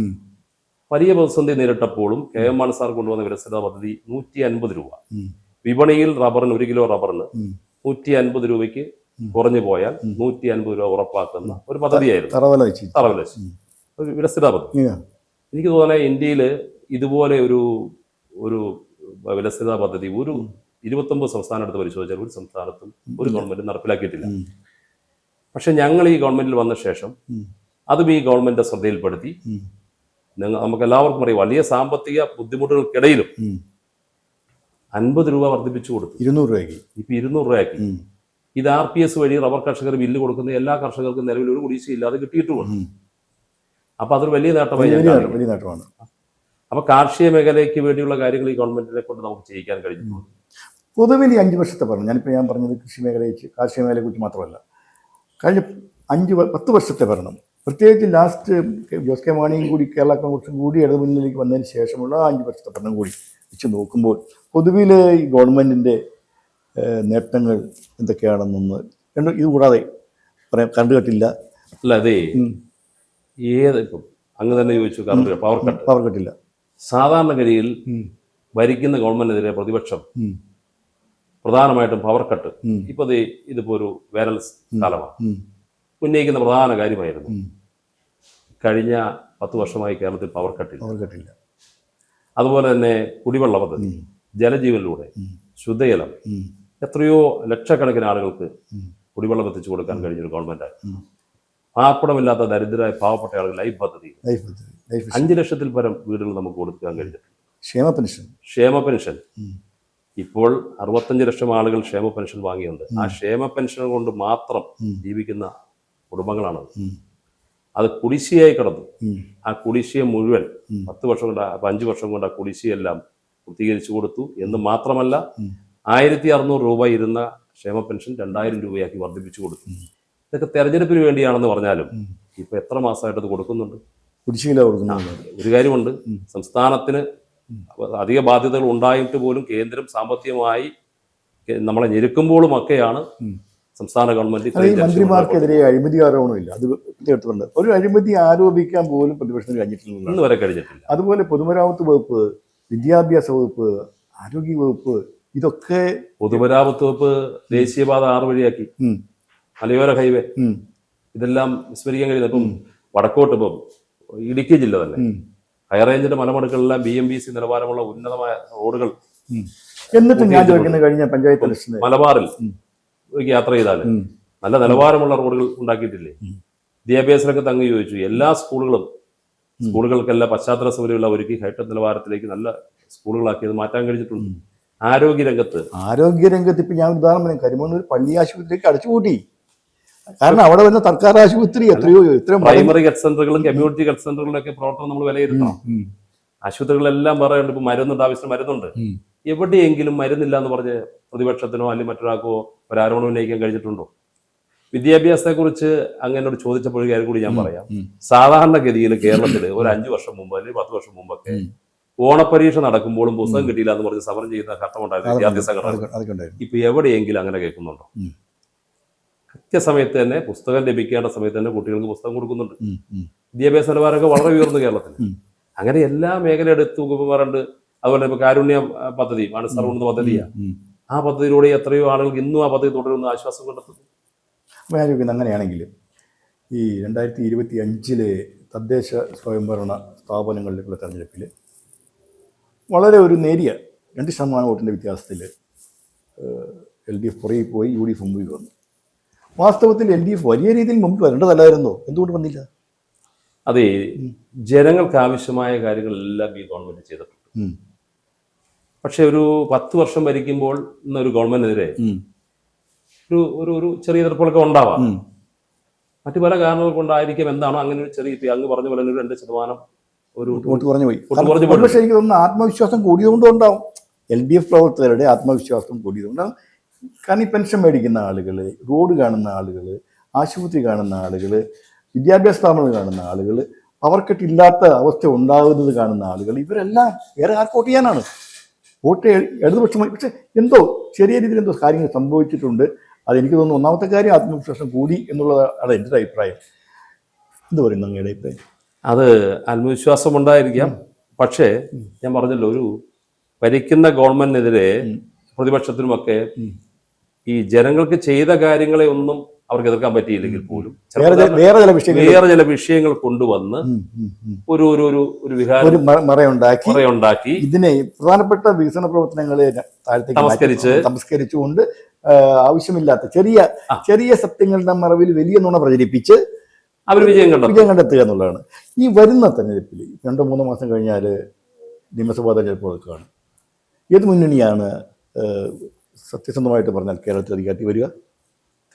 വലിയ പ്രതിസന്ധി നേരിട്ടപ്പോഴും കെ എം മാണി സാർ കൊണ്ടുവന്ന വിരസത പദ്ധതി നൂറ്റി അൻപത് രൂപ വിപണിയിൽ റബ്ബറിന് ഒരു കിലോ റബ്ബറിന്. നൂറ്റി അൻപത് രൂപയ്ക്ക് കുറഞ്ഞു പോയാൽ നൂറ്റി അൻപത് രൂപ ഉറപ്പാക്കുന്ന ഒരു പദ്ധതിയായിരുന്നു. തറവല തറവിലശ് ഒരു പദ്ധതി. എനിക്ക് തോന്നുന്നത് ഇന്ത്യയിൽ ഇതുപോലെ ഒരു ഒരു വിലസ്ഥിത പദ്ധതി ഒരു ഇരുപത്തൊമ്പത് സംസ്ഥാനം എടുത്ത് പരിശോധിച്ചാൽ ഒരു സംസ്ഥാനത്തും ഒരു ഗവൺമെന്റും നടപ്പിലാക്കിയിട്ടില്ല. പക്ഷെ ഞങ്ങൾ ഈ ഗവൺമെന്റിൽ വന്ന ശേഷം. അതും ഈ ഗവൺമെന്റ് ശ്രദ്ധയിൽപ്പെടുത്തി നമുക്ക് എല്ലാവർക്കും അറിയാം. വലിയ സാമ്പത്തിക ബുദ്ധിമുട്ടുകൾക്കിടയിലും. അൻപത് രൂപ വർദ്ധിപ്പിച്ചു കൊടുത്തു. ഇരുന്നൂറ് രൂപയ്ക്ക്. ഇപ്പൊ ഇരുന്നൂറ് രൂപയാക്കി. ഇത് ആർ പി എസ് വഴി റബ്ബർ കർഷകർ ബില്ല് കൊടുക്കുന്ന എല്ലാ കർഷകർക്കും നിലവിൽ ഒരു കുടിശ്ശില്ലാതെ കിട്ടിയിട്ടുമുണ്ട്. അപ്പൊ അതൊരു വലിയ നേട്ടമായി വലിയ നേട്ടമാണ്. അപ്പൊ കാർഷിക മേഖലയ്ക്ക് വേണ്ടിയുള്ള കാര്യങ്ങൾ ഈ ഗവൺമെന്റിനെ കൊണ്ട് നമുക്ക് ചെയ്യിക്കാൻ കഴിഞ്ഞിട്ടുണ്ട് പൊതുവിൽ ഈ അഞ്ച് വർഷത്തെ പറഞ്ഞു. ഞാനിപ്പോൾ ഞാൻ പറഞ്ഞത് കൃഷി മേഖലയെ കാർഷിക മേഖലയെക്കുറിച്ച് മാത്രമല്ല. കഴിഞ്ഞ അഞ്ച് പത്ത് വർഷത്തെ ഭരണം. പ്രത്യേകിച്ച് ലാസ്റ്റ് ജോസ് കെ മാണിയും കൂടി കേരള കോൺഗ്രസും കൂടി ഇടതുമുന്നിലേക്ക് വന്നതിന് ശേഷമുള്ള അഞ്ച് വർഷത്തെ ഭരണം കൂടി വെച്ച് നോക്കുമ്പോൾ പൊതുവിൽ ഈ ഗവൺമെന്റിന്റെ നേട്ടങ്ങൾ എന്തൊക്കെയാണെന്നൊന്ന് രണ്ടും ഇത് കൂടാതെ പറയാൻ കറണ്ട് കെട്ടില്ല അല്ല അതെ ഏത് ഇപ്പം അങ്ങ് തന്നെ ചോദിച്ചു കറണ്ട് പവർ കട്ട് പവർ കെട്ടില്ല സാധാരണഗതിയിൽ. ഭരിക്കുന്ന ഗവൺമെന്റിനെതിരെ പ്രതിപക്ഷം. പ്രധാനമായിട്ടും പവർ കട്ട് ഇപ്പോൾ ഇപ്പൊ ദേ ഇതിപ്പോ ഒരു വേനൽ കാലമാണ്. ഉന്നയിക്കുന്ന പ്രധാന കാര്യമായിരുന്നു. കഴിഞ്ഞ പത്ത് വർഷമായി കേരളത്തിൽ പവർ കട്ടില്ല പവർ കെട്ടില്ല അതുപോലെ തന്നെ കുടിവെള്ള പദ്ധതി ജലജീവനിലൂടെ ശുദ്ധജലം എത്രയോ ലക്ഷക്കണക്കിന് ആളുകൾക്ക് കുടിവെള്ളം എത്തിച്ചു കൊടുക്കാൻ കഴിഞ്ഞൊരു ഗവൺമെന്റാണ് ഉം. പാർപ്പിടമില്ലാത്ത ദരിദ്രരായ പാവപ്പെട്ട ആളുകൾ ലൈഫ് പദ്ധതി അഞ്ച് ലക്ഷത്തിൽ പരം വീടുകൾ നമുക്ക് കൊടുക്കാൻ കഴിഞ്ഞിട്ടുണ്ട് ക്ഷേമ പെൻഷൻ. ക്ഷേമ പെൻഷൻ. ഇപ്പോൾ അറുപത്തഞ്ച് ലക്ഷം ആളുകൾ ക്ഷേമ പെൻഷൻ വാങ്ങിയുണ്ട്. ആ ക്ഷേമ പെൻഷൻ കൊണ്ട് മാത്രം ജീവിക്കുന്ന കുടുംബങ്ങളാണ് ഉം. അത് കുടിശ്ശിയായി കിടന്നു. ആ കുടിശ്ശിയെ മുഴുവൻ. പത്ത് വർഷം കൊണ്ട് അഞ്ച് വർഷം കൊണ്ട് ആ കുടിശ്ശിയെല്ലാം പൂർത്തീകരിച്ചു കൊടുത്തു. എന്ന് മാത്രമല്ല. ആയിരത്തി അറുന്നൂറ് രൂപ ഇരുന്ന ക്ഷേമ പെൻഷൻ രണ്ടായിരം രൂപയാക്കി വർദ്ധിപ്പിച്ചു കൊടുത്തു. ഇതൊക്കെ തെരഞ്ഞെടുപ്പിന് വേണ്ടിയാണെന്ന് പറഞ്ഞാലും. ഇപ്പൊ എത്ര മാസമായിട്ട് അത് കൊടുക്കുന്നുണ്ട്? ഒരു കാര്യമുണ്ട്. സംസ്ഥാനത്തിന് അധിക ബാധ്യതകൾ ഉണ്ടായിട്ട് പോലും കേന്ദ്രം സാമ്പത്തികമായി നമ്മളെ ഞെരുക്കുമ്പോഴും ഒക്കെയാണ് ഉം. സംസ്ഥാന ഗവൺമെന്റ് മന്ത്രിമാർക്കെതിരെ അഴിമതി ആരോപണമില്ല. അത് കേട്ടിട്ടുണ്ട് ഒരു അഴിമതി ആരോപിക്കാൻ പോലും പ്രതിപക്ഷത്തിന് കഴിഞ്ഞിട്ടില്ല ഇന്ന് വരെ കഴിഞ്ഞിട്ടില്ല. അതുപോലെ പൊതുമരാമത്ത് വകുപ്പ് വിദ്യാഭ്യാസ വകുപ്പ് ആരോഗ്യ വകുപ്പ് ഇതൊക്കെ പൊതുമരാമത്ത് വകുപ്പ് ദേശീയപാത ആറ് വഴിയാക്കി. മലയോര ഹൈവേ. ഇതെല്ലാം വിസ്മരിക്കാൻ കഴിയുന്നത് ഇപ്പം വടക്കോട്ട് ഇപ്പം ഇടുക്കി ജില്ല തന്നെ. ഹൈറേഞ്ചിന്റെ മലമടുക്കളെല്ലാം ബി എം ബി സി നിലവാരമുള്ള ഉന്നതമായ റോഡുകൾ എന്നിട്ട് ഞാൻ ചോദിക്കുന്ന കഴിഞ്ഞ പഞ്ചായത്ത് മലബാറിൽ യാത്ര ചെയ്താൽ നല്ല നിലവാരമുള്ള റോഡുകൾ ഉണ്ടാക്കിയിട്ടില്ലേ? വിദ്യാഭ്യാസ രംഗത്ത് അങ്ങ് ചോദിച്ചു. എല്ലാ സ്കൂളുകളും സ്കൂളുകൾക്കെല്ലാം പശ്ചാത്തല സൗകര്യമുള്ള ഒരുക്കി ഹൈടെക് നിലവാരത്തിലേക്ക് നല്ല സ്കൂളുകളാക്കിയത് മാറ്റാൻ കഴിഞ്ഞിട്ടുണ്ട്. ആരോഗ്യ രംഗത്ത്. ആരോഗ്യ രംഗത്ത് ഇപ്പൊ ഞാൻ ഉദാഹരണം പറയാം കരിമണ്ണൂർ പള്ളി ആശുപത്രിക്ക് അടച്ചുപൂട്ടി. കാരണം അവിടെ വന്ന സർക്കാർ ആശുപത്രി എത്രയോ ഇത്രയും പ്രൈമറി ഹെൽത്ത് സെന്ററുകളും കമ്മ്യൂണിറ്റി ഹെൽത്ത് സെന്ററുകളും ഒക്കെ പ്രവർത്തനം നമ്മൾ വിലയിരുത്തണം. ആശുപത്രികളെല്ലാം പറയുന്നുണ്ട് ഇപ്പൊ മരുന്നുണ്ട് ആവശ്യത്തിന് മരുന്നുണ്ട്. എവിടെയെങ്കിലും മരുന്നില്ല എന്ന് പറഞ്ഞ് പ്രതിപക്ഷത്തിനോ അല്ലെങ്കിൽ മറ്റൊരാൾക്കോ ഒരാരോപണം ഉന്നയിക്കാൻ കഴിഞ്ഞിട്ടുണ്ടോ? വിദ്യാഭ്യാസത്തെക്കുറിച്ച് ചോദിച്ചപ്പോൾ ഒരു കാര്യം കൂടി ഞാൻ പറയാം. സാധാരണഗതിയിൽ കേരളത്തിൽ ഒരു അഞ്ചു വർഷം മുമ്പ് അല്ലെങ്കിൽ പത്ത് വർഷം മുമ്പൊക്കെ ഓണപരീക്ഷ നടക്കുമ്പോഴും പുസ്തകം കിട്ടിയില്ല എന്ന് പറഞ്ഞ് സമരം ചെയ്യുന്ന ഘട്ടമുണ്ടായിരുന്നു വിദ്യാർത്ഥി സംഘടന. ഇപ്പൊ എവിടെയെങ്കിലും അങ്ങനെ കേൾക്കുന്നുണ്ടോ. കൃത്യസമയത്ത് തന്നെ പുസ്തകം ലഭിക്കേണ്ട സമയത്ത് തന്നെ കുട്ടികൾക്ക് പുസ്തകം കൊടുക്കുന്നുണ്ട്. വിദ്യാഭ്യാസ നിലവാരമൊക്കെ വളരെ ഉയർന്നു കേരളത്തിൽ. അങ്ങനെ എല്ലാ മേഖല എടുത്ത് പറയുന്നുണ്ട് അതുപോലെ ഇപ്പൊ കാരുണ്യ പദ്ധതി ആണ് പദ്ധതിയാ. പദ്ധതിയാണ് ആ പദ്ധതിയിലൂടെ എത്രയോ ആളുകൾക്ക് ഇന്നും ആ പദ്ധതി തുടരുന്ന ആശ്വാസം കണ്ടെത്തുന്നു അപ്പോൾ ഞാൻ ചോദിക്കുന്നത് അങ്ങനെയാണെങ്കിൽ ഈ രണ്ടായിരത്തി ഇരുപത്തി അഞ്ചിലെ തദ്ദേശ സ്വയംഭരണ സ്ഥാപനങ്ങളിലേക്കുള്ള തെരഞ്ഞെടുപ്പിൽ വളരെ ഒരു നേരിയ രണ്ട് ശതമാനം വോട്ടിന്റെ വ്യത്യാസത്തിൽ എൽ ഡി എഫ് പുറകിൽ പോയി യു ഡി എഫ് മുമ്പിൽ വന്നു. വാസ്തവത്തിൽ എൽ ഡി എഫ് വലിയ രീതിയിൽ മുമ്പിൽ വരേണ്ടതല്ലായിരുന്നോ? എന്തുകൊണ്ട് വന്നില്ല? അതെ ജനങ്ങൾക്ക് ആവശ്യമായ കാര്യങ്ങളെല്ലാം ഈ ഗവൺമെന്റ് ചെയ്തിട്ടുണ്ട്. പക്ഷെ ഒരു പത്ത് വർഷം ഭരിക്കുമ്പോൾ ഒരു ഗവൺമെന്റിനെതിരെ. ഒരു ഒരു ഒരു ചെറിയ എതിർപ്പുകളൊക്കെ ഉണ്ടാവാം. മറ്റു പല കാരണങ്ങൾ കൊണ്ടായിരിക്കും എന്താണോ അങ്ങനെ ഒരു ചെറിയ അങ്ങ് പറഞ്ഞ പോലെ ഒരു രണ്ട് ശതമാനം ഒരു വോട്ട് കുറഞ്ഞു പോയി. പക്ഷേ എനിക്ക് തോന്നുന്നു ആത്മവിശ്വാസം കൂടിയതുകൊണ്ട് ഉണ്ടാവും എൽ ഡി എഫ് പ്രവർത്തകരുടെ ആത്മവിശ്വാസം കൂടിയതുകൊണ്ടാണ്. കാരണം ഈ പെൻഷൻ മേടിക്കുന്ന ആളുകൾ റോഡ് കാണുന്ന ആളുകൾ ആശുപത്രി കാണുന്ന ആളുകൾ വിദ്യാഭ്യാസ സ്ഥാപനങ്ങൾ കാണുന്ന ആളുകൾ അവർക്കിട്ടില്ലാത്ത അവസ്ഥ ഉണ്ടാകുന്നത് കാണുന്ന ആളുകൾ ഇവരെല്ലാം ഏറെ ആർക്കോട്ട് ചെയ്യാനാണ്. വോട്ട് ഇടതുപക്ഷമായി പക്ഷെ എന്തോ ചെറിയ രീതിയിൽ എന്തോ കാര്യങ്ങൾ സംഭവിച്ചിട്ടുണ്ട്. അതെനിക്ക് തോന്നുന്നു ഒന്നാമത്തെ കാര്യം ആത്മവിശ്വാസം കൂടി എന്നുള്ളതാണ് എന്റെ ഒരു അഭിപ്രായം. എന്ത് പറയുന്നു അങ്ങയുടെ അഭിപ്രായം? അത് ആത്മവിശ്വാസം ഉണ്ടായിരിക്കാം പക്ഷേ ഞാൻ പറഞ്ഞല്ലോ ഒരു ഭരിക്കുന്ന ഗവൺമെന്റിനെതിരെ പ്രതിപക്ഷത്തിനുമൊക്കെ ഈ ജനങ്ങൾക്ക് ചെയ്ത കാര്യങ്ങളെ ഒന്നും അവർക്ക് എതിർക്കാൻ പറ്റിയില്ലെങ്കിൽ പോലും. വേറെ ചില- വിഷയങ്ങൾ വേറെ ചില വിഷയങ്ങൾ കൊണ്ടുവന്ന്. ഒരു ഒരു ഒരു ഒരു വികാരം മറയുണ്ടാക്കി ഉണ്ടാക്കി ഇതിനെ പ്രധാനപ്പെട്ട വികസന പ്രവർത്തനങ്ങളെ താഴത്തേക്ക് തമസ്കരിച്ച് തമസ്കരിച്ചുകൊണ്ട് ആവശ്യമില്ലാത്ത ചെറിയ. ചെറിയ സത്യങ്ങളുടെ മറവിൽ വലിയ നുണ പ്രചരിപ്പിച്ച് അവർ വിജയം കണ്ടെത്തും. വിജയം കണ്ടെത്തുക എന്നുള്ളതാണ്. ഈ വരുന്ന തെരഞ്ഞെടുപ്പിൽ രണ്ടോ മൂന്നോ മാസം കഴിഞ്ഞാൽ നിയമസഭാ തെരഞ്ഞെടുപ്പ് നടക്കുകയാണ്. ഏത് മുന്നണിയാണ് സത്യസന്ധമായിട്ട് പറഞ്ഞാൽ കേരളത്തിൽ അധികാരത്തിൽ വരിക?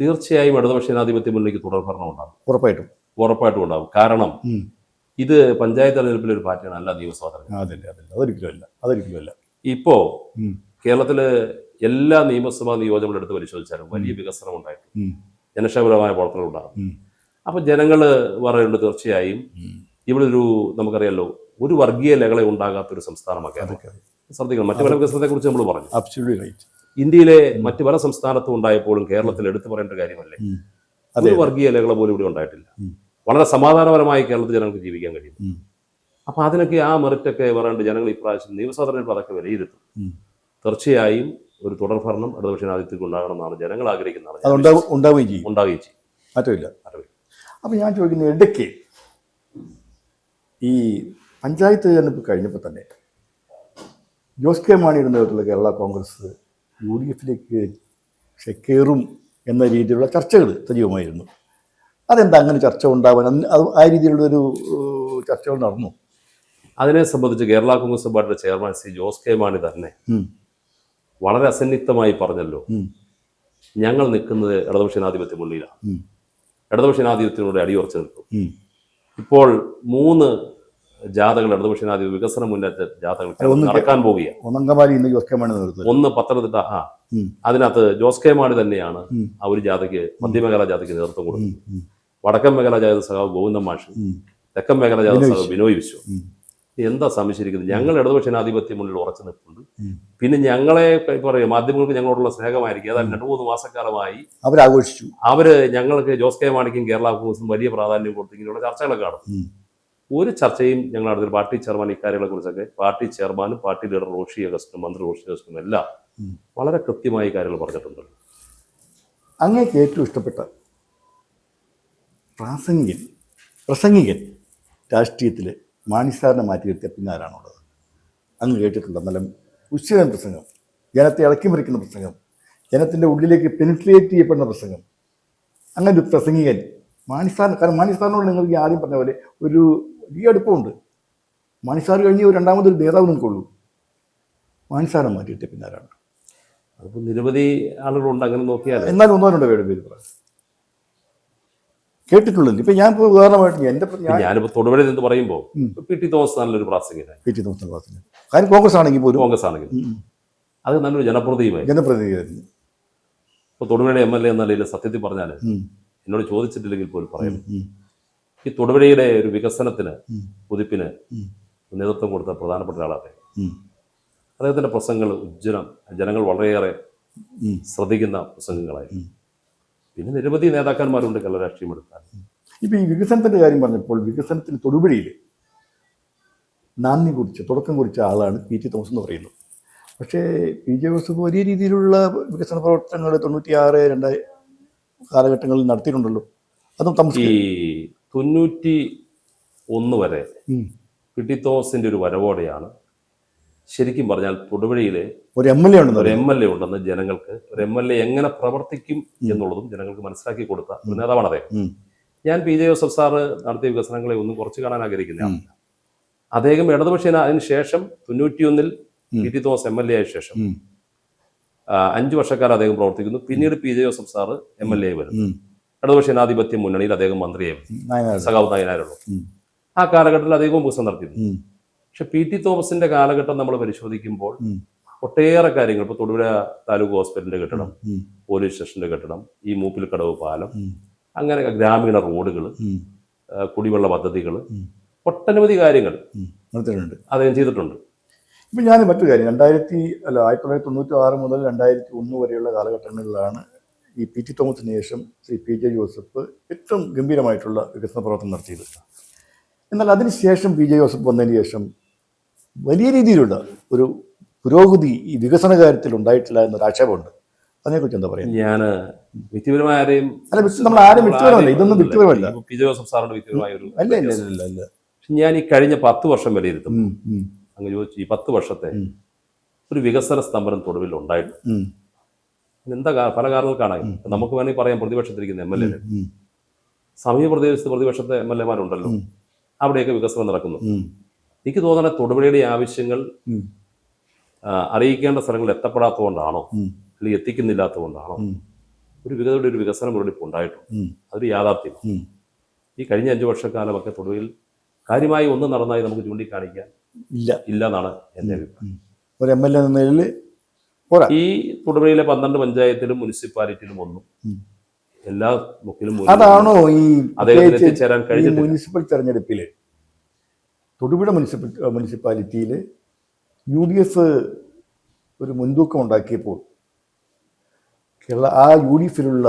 തീർച്ചയായും ഇടതുപക്ഷ ജനാധിപത്യ മുന്നണിക്ക് തുടർ ഭരണം ഉണ്ടാകും ഉറപ്പായിട്ടും. ഉറപ്പായിട്ടും ഉണ്ടാകും. കാരണം ഇത് പഞ്ചായത്ത് തെരഞ്ഞെടുപ്പിലെ ഒരു പാർട്ടിയാണ് അല്ല നിയമസഭാ തെരഞ്ഞെടുപ്പ്. അതൊരിക്കലും അല്ല അതൊരിക്കലും അല്ല. ഇപ്പോ. കേരളത്തിൽ എല്ലാ നിയമസഭാ നിയോജകങ്ങളും എടുത്ത് പരിശോധിച്ചാലും വലിയ വികസനം ഉണ്ടായിട്ടുണ്ട്. ജനക്ഷേമപരമായ പ്രവർത്തനം ഉണ്ടാകും. അപ്പൊ ജനങ്ങൾ പറയുന്നുണ്ട് തീർച്ചയായും. ഇവിടെ ഒരു നമുക്കറിയാലോ ഒരു വർഗീയ ലകളെ ഉണ്ടാകാത്ത ഒരു സംസ്ഥാനമൊക്കെ ശ്രദ്ധിക്കണം. മറ്റു പല വികസനത്തെ കുറിച്ച് നമ്മൾ പറഞ്ഞു ഇന്ത്യയിലെ മറ്റു പല സംസ്ഥാനത്തും ഉണ്ടായപ്പോഴും കേരളത്തിൽ എടുത്തു പറയേണ്ട കാര്യമല്ലേ? അത് വർഗീയ ലഹള പോലും ഇവിടെ ഉണ്ടായിട്ടില്ല. വളരെ സമാധാനപരമായി കേരളത്തിൽ ജനങ്ങൾക്ക് ജീവിക്കാൻ കഴിയും. അപ്പൊ അതിനൊക്കെ ആ മെറിറ്റൊക്കെ പറയേണ്ട ജനങ്ങൾ ഇപ്രാവശ്യം നിയമസഭാ തെരഞ്ഞെടുപ്പ് അതൊക്കെ വിലയിരുത്തും. തീർച്ചയായും ഒരു തുടർ ഭരണം ഉണ്ടാകണം എന്നാണ് ജനങ്ങൾ ആഗ്രഹിക്കുന്നത് അപ്പൊ ഞാൻ ചോദിക്കുന്ന ഉണ്ടാവുകയും ചെയ്യും. ചെയ്യും. മാറ്റമില്ല. ഞാൻ ചോദിക്കുന്നത് ഇടയ്ക്ക് ഈ പഞ്ചായത്ത് തെരഞ്ഞെടുപ്പ് കഴിഞ്ഞപ്പോൾ തന്നെ ജോസ് കെ മാണിയുടെ നേതൃത്വത്തിലുള്ള കേരള കോൺഗ്രസ് യു ഡി എഫിലേക്ക് കയറും എന്ന രീതിയിലുള്ള ചർച്ചകൾ സജീവമായിരുന്നു. അതെന്താ അങ്ങനെ ചർച്ച ഉണ്ടാവാൻ? അത് ആ രീതിയിലുള്ളൊരു ഒരു ചർച്ചകൾ നടന്നു. അതിനെ സംബന്ധിച്ച് കേരള കോൺഗ്രസ് പാർട്ടിയുടെ chairman C Jose K Mani തന്നെ വളരെ അസന്നിഗ്ധമായി പറഞ്ഞല്ലോ ഞങ്ങൾ നിൽക്കുന്നത് ഇടതുപക്ഷനാധിപത്യ മുന്നിലാണ് ഇടതുപക്ഷനാധിപത്യത്തിനോട് ഇടതുപക്ഷനാധിപത്യത്തിലൂടെ അടിയുറച്ച് നിൽക്കും. ഇപ്പോൾ മൂന്ന് ജാഥകൾ ഇടതുപക്ഷനാധിപത്യ വികസന മുന്നേറ്റ ജാഥകൾ നടക്കാൻ പോവുകയാണ്. ഒന്നങ്കമാലി ഇന്ന് ജോസ് കെ മാണി നേതൃത്വത്തിൽ. ഒന്ന് പത്തനംതിട്ട ആ. അതിനകത്ത് ജോസ് കെ മാണി തന്നെയാണ് ആ ഒരു ജാഥയ്ക്ക് മധ്യമേഖല ജാഥയ്ക്ക് നേതൃത്വം കൊടുക്കുന്നത് വടക്കൻ മേഖല ജാഥ സഖാവ് ഗോവിന്ദൻ മാഷ് തെക്കൻ മേഖല ജാഥ സഖാവ് ബിനോയ് വിശ്വം. എന്താ സംശയിക്കുന്നത് ഞങ്ങൾ ഇടതുപക്ഷ ജനാധിപത്യം മുന്നിൽ ഉറച്ചു നിൽപ്പുണ്ട്. പിന്നെ ഞങ്ങളെ പറയുക പറയും മാധ്യമങ്ങൾക്ക് ഞങ്ങളോടുള്ള സ്നേഹമായിരിക്കും. അതായത് രണ്ടു മൂന്ന് മാസക്കാലമായി അവരാഘോഷിച്ചു. അവർ ഞങ്ങൾക്ക് ജോസ് കെ മാണിക്കും കേരള കോൺഗ്രസും വലിയ പ്രാധാന്യം കൊടുത്തു ഇങ്ങനെയുള്ള ചർച്ചകളൊക്കെ നടത്തും. ഒരു ചർച്ചയും ഞങ്ങൾ നടത്തില്ല പാർട്ടി ചെയർമാൻ ഇക്കാര്യങ്ങളെ കുറിച്ചൊക്കെ പാർട്ടി ചെയർമാനും പാർട്ടി ലീഡർ റോഷി അഗസ്റ്റും മന്ത്രി റോഷി അഗസ്റ്റും എല്ലാം വളരെ കൃത്യമായി കാര്യങ്ങൾ പറഞ്ഞിട്ടുണ്ട്. അങ്ങേക്ക് ഏറ്റവും ഇഷ്ടപ്പെട്ട പ്രാസംഗികൻ പ്രസംഗികൻ രാഷ്ട്രീയത്തിൽ മാണിസാറിനെ മാറ്റി നിർത്തിയ പിന്നാരാണുള്ളത് അങ്ങ് കേട്ടിട്ടുണ്ട്? നല്ല ഉച്ചതൻ പ്രസംഗം ജനത്തെ ഇളക്കി മറിക്കുന്ന പ്രസംഗം ജനത്തിന്റെ ഉള്ളിലേക്ക് പെനിട്രേറ്റ് ചെയ്യപ്പെടുന്ന പ്രസംഗം. അങ്ങനെ ഒരു പ്രസംഗികൻ മാണിസാറിന് കാരണം മാണിസാറിനോട് നിങ്ങൾ ഈ ആദ്യം പറഞ്ഞ പോലെ ഒരു വലിയ അടുപ്പമുണ്ട്. മാണിസാർ കഴിഞ്ഞ് ഒരു രണ്ടാമതൊരു നേതാവ് നിൽക്കുള്ളൂ മാണിസാറെ മാറ്റിയിട്ട് നിർത്തിയ പിന്നെ ആരാണ് അതിപ്പോൾ നിരവധി ആളുകളുണ്ട് അങ്ങനെ നോക്കിയാൽ. എന്നാലും ഒന്നോ രണ്ടോ പേരുടെ പേര് പറയാം. കേട്ടിട്ടുള്ളത് ഇപ്പൊ ഞാൻ ഇപ്പോൾ ഉദാഹരണമായിട്ട് എന്റെ ഞാനിപ്പോൾ തൊടുപുഴയിൽ എന്ന് പറയുമ്പോൾ. പി ടി തോമസ് നല്ലൊരു പ്രാസംഗികനായി. പി ടി തോമസ് ക്ലാസ്സിന് കാര്യം കോൺഗ്രസ് ആണെങ്കിൽ പോലും കോൺഗ്രസ് ആണെങ്കിൽ അത് നല്ലൊരു ജനപ്രതിയുമായി ജനപ്രതിനിധിയായിരുന്നു. ഇപ്പോൾ തൊടുപുഴയുടെ എം എൽ എ എന്ന നിലയിൽ സത്യത്തിൽ പറഞ്ഞാൽ എന്നോട് ചോദിച്ചിട്ടില്ലെങ്കിൽ പോലും പറയും ഉം, ഈ തൊടുപുഴയുടെ ഒരു വികസനത്തിന് പുതിപ്പിന് നേതൃത്വം കൊടുത്ത പ്രധാനപ്പെട്ട ഒരാളാണ് അദ്ദേഹം. അദ്ദേഹത്തിന്റെ പ്രസംഗങ്ങൾ ഉജ്ജ്വലം. ജനങ്ങൾ വളരെയേറെ ശ്രദ്ധിക്കുന്ന പ്രസംഗങ്ങളായി. പിന്നെ നിരവധി നേതാക്കന്മാരുണ്ട് കേരള രാഷ്ട്രീയം എടുത്താൽ. ഇപ്പൊ ഈ വികസനത്തിന്റെ കാര്യം പറഞ്ഞപ്പോൾ വികസനത്തിന് തൊടുപുഴയിൽ നാന്ദി കുറിച്ച് തുടക്കം കുറിച്ച ആളാണ് പി ടി തോമസ് എന്ന് പറയുന്നത്. പക്ഷേ പി ജെ ജോസഫ് വലിയ രീതിയിലുള്ള വികസന പ്രവർത്തനങ്ങൾ തൊണ്ണൂറ്റിയാറ് രണ്ടായി കാലഘട്ടങ്ങളിൽ നടത്തിയിട്ടുണ്ടല്ലോ. അതും ഈ താമസിക്കും തൊണ്ണൂറ്റി ഒന്ന് വരെ ഉം. പി ടി തോമസിന്റെ ഒരു വരവോടെയാണ് ശരിക്കും പറഞ്ഞാൽ തൊടുപുഴയിലെ ഒരു എം എൽ എ ഉണ്ടെന്ന് ഒരു എം എൽ എ ഉണ്ടെന്ന് ജനങ്ങൾക്ക് ഒരു എം എൽ എ എങ്ങനെ പ്രവർത്തിക്കും എന്നുള്ളതും ജനങ്ങൾക്ക് മനസ്സിലാക്കി കൊടുത്ത ഒരു നേതാവാണ് അദ്ദേഹം ഞാൻ പി ജെ ജോസഫ് സാറ് നടത്തിയ വികസനങ്ങളെ ഒന്നും കുറച്ച് കാണാൻ ആഗ്രഹിക്കുന്ന. അദ്ദേഹം ഇടതുപക്ഷേന അതിന് ശേഷം തൊണ്ണൂറ്റിയൊന്നിൽ. P T Thomas M L A ആയ ശേഷം. അഞ്ചു വർഷക്കാലം അദ്ദേഹം പ്രവർത്തിക്കുന്നു പിന്നീട് P J Joseph sir M L A വരും ഉം. ഇടതുപക്ഷ ജനാധിപത്യ മുന്നണിയിൽ അദ്ദേഹം മന്ത്രിയായി വരും സഖാവ് നായനാരുള്ളൂ ആ കാലഘട്ടത്തിൽ അദ്ദേഹവും പുസ്തകം നടത്തിയിരുന്നു. പക്ഷെ പി ടി തോമസിന്റെ കാലഘട്ടം നമ്മൾ പരിശോധിക്കുമ്പോൾ ഒട്ടേറെ കാര്യങ്ങൾ ഇപ്പൊ തൊടുപുഴ താലൂക്ക് ഹോസ്പിറ്റലിന്റെ കെട്ടിടം പോലീസ് സ്റ്റേഷന്റെ കെട്ടിടം ഈ മൂപ്പിൽ കടവ് പാലം അങ്ങനെ ഗ്രാമീണ റോഡുകൾ കുടിവെള്ള പദ്ധതികൾ. ഒട്ടനവധി കാര്യങ്ങൾ. നടത്തിയിട്ടുണ്ട്. അദ്ദേഹം ചെയ്തിട്ടുണ്ട്. ഇപ്പം ഞാൻ മറ്റു കാര്യം രണ്ടായിരത്തി അല്ല ആയിരത്തി തൊള്ളായിരത്തി തൊണ്ണൂറ്റി ആറ് മുതൽ രണ്ടായിരത്തി ഒന്ന് വരെയുള്ള കാലഘട്ടങ്ങളിലാണ് ഈ പി ടി തോമസിന് ശേഷം ശ്രീ പി ജെ ജോസഫ് ഏറ്റവും ഗംഭീരമായിട്ടുള്ള വികസന പ്രവർത്തനം നടത്തിയത്. എന്നാൽ അതിനുശേഷം പി ജെ ജോസഫ് വന്നതിന് ശേഷം വലിയ രീതിയിലുള്ള ഒരു പുരോഗതി ഈ വികസന കാര്യത്തിൽ ഉണ്ടായിട്ടില്ല എന്നൊരു ആക്ഷേപമുണ്ട്. അതിനെക്കുറിച്ച് എന്താ പറയുക ഞാൻ വ്യക്തിപരമായ ആരെയും അല്ല നമ്മൾ ആരും വ്യക്തിപരമല്ല ഇതൊന്നും വ്യക്തിപരമല്ല. പി ജെ ജോസഫ് സാറിന്റെ വ്യക്തിപരമായ ഒരു അല്ല പക്ഷെ ഞാൻ ഈ കഴിഞ്ഞ പത്ത് വർഷം വിലയിരുത്തും അങ്ങ് ചോദിച്ചു ഈ പത്ത് വർഷത്തെ ഒരു വികസന സ്തംഭനം തൊടുവിൽ ഉണ്ടായിട്ടുണ്ട്. എന്താ പല കാരണങ്ങൾ കാണാം. നമുക്ക് വേണമെങ്കിൽ പറയാം പ്രതിപക്ഷത്തിരിക്കുന്ന എം എൽ എ സമീപ പ്രദേശത്ത് പ്രതിപക്ഷത്തെ എം എൽ എമാരുണ്ടല്ലോ. അവിടെയൊക്കെ വികസനം നടക്കുന്നു. എനിക്ക് തോന്നുന്ന തൊടുപുഴയുടെ ആവശ്യങ്ങൾ അറിയിക്കേണ്ട സ്ഥലങ്ങളിൽ എത്തപ്പെടാത്തതുകൊണ്ടാണോ? കൊണ്ടാണോ അല്ലെങ്കിൽ എത്തിക്കുന്നില്ലാത്തതുകൊണ്ടാണോ? കൊണ്ടാണോ ഒരു വികതയുടെ ഒരു വികസനം ഇപ്പോൾ ഉണ്ടായിട്ടുണ്ട് അതൊരു യാഥാർത്ഥ്യം ഈ കഴിഞ്ഞ അഞ്ചു വർഷക്കാലമൊക്കെ തൊടുവിൽ കാര്യമായി ഒന്നും നടന്നായി നമുക്ക് ചൂണ്ടിക്കാണിക്കാൻ ഇല്ല. ഇല്ല എന്നാണ് എന്റെ അഭിപ്രായം. ഒരു എം എൽ എ എന്ന നിലയിൽ ഈ തൊടുപുഴയിലെ പന്ത്രണ്ട് പഞ്ചായത്തിലും മുനിസിപ്പാലിറ്റിയിലും ഒന്നും. എല്ലാ മുക്കിലും അതാണോ ഈ എത്തിച്ചേരാൻ മുനിസിപ്പൽ തെരഞ്ഞെടുപ്പിൽ? തൊടുപുഴ മുനിസിപ്പൽ മുനിസിപ്പാലിറ്റിയിൽ യു ഡി എഫ് ഒരു മുൻതൂക്കം ഉണ്ടാക്കിയപ്പോൾ കേരള ആ യു ഡി എഫിലുള്ള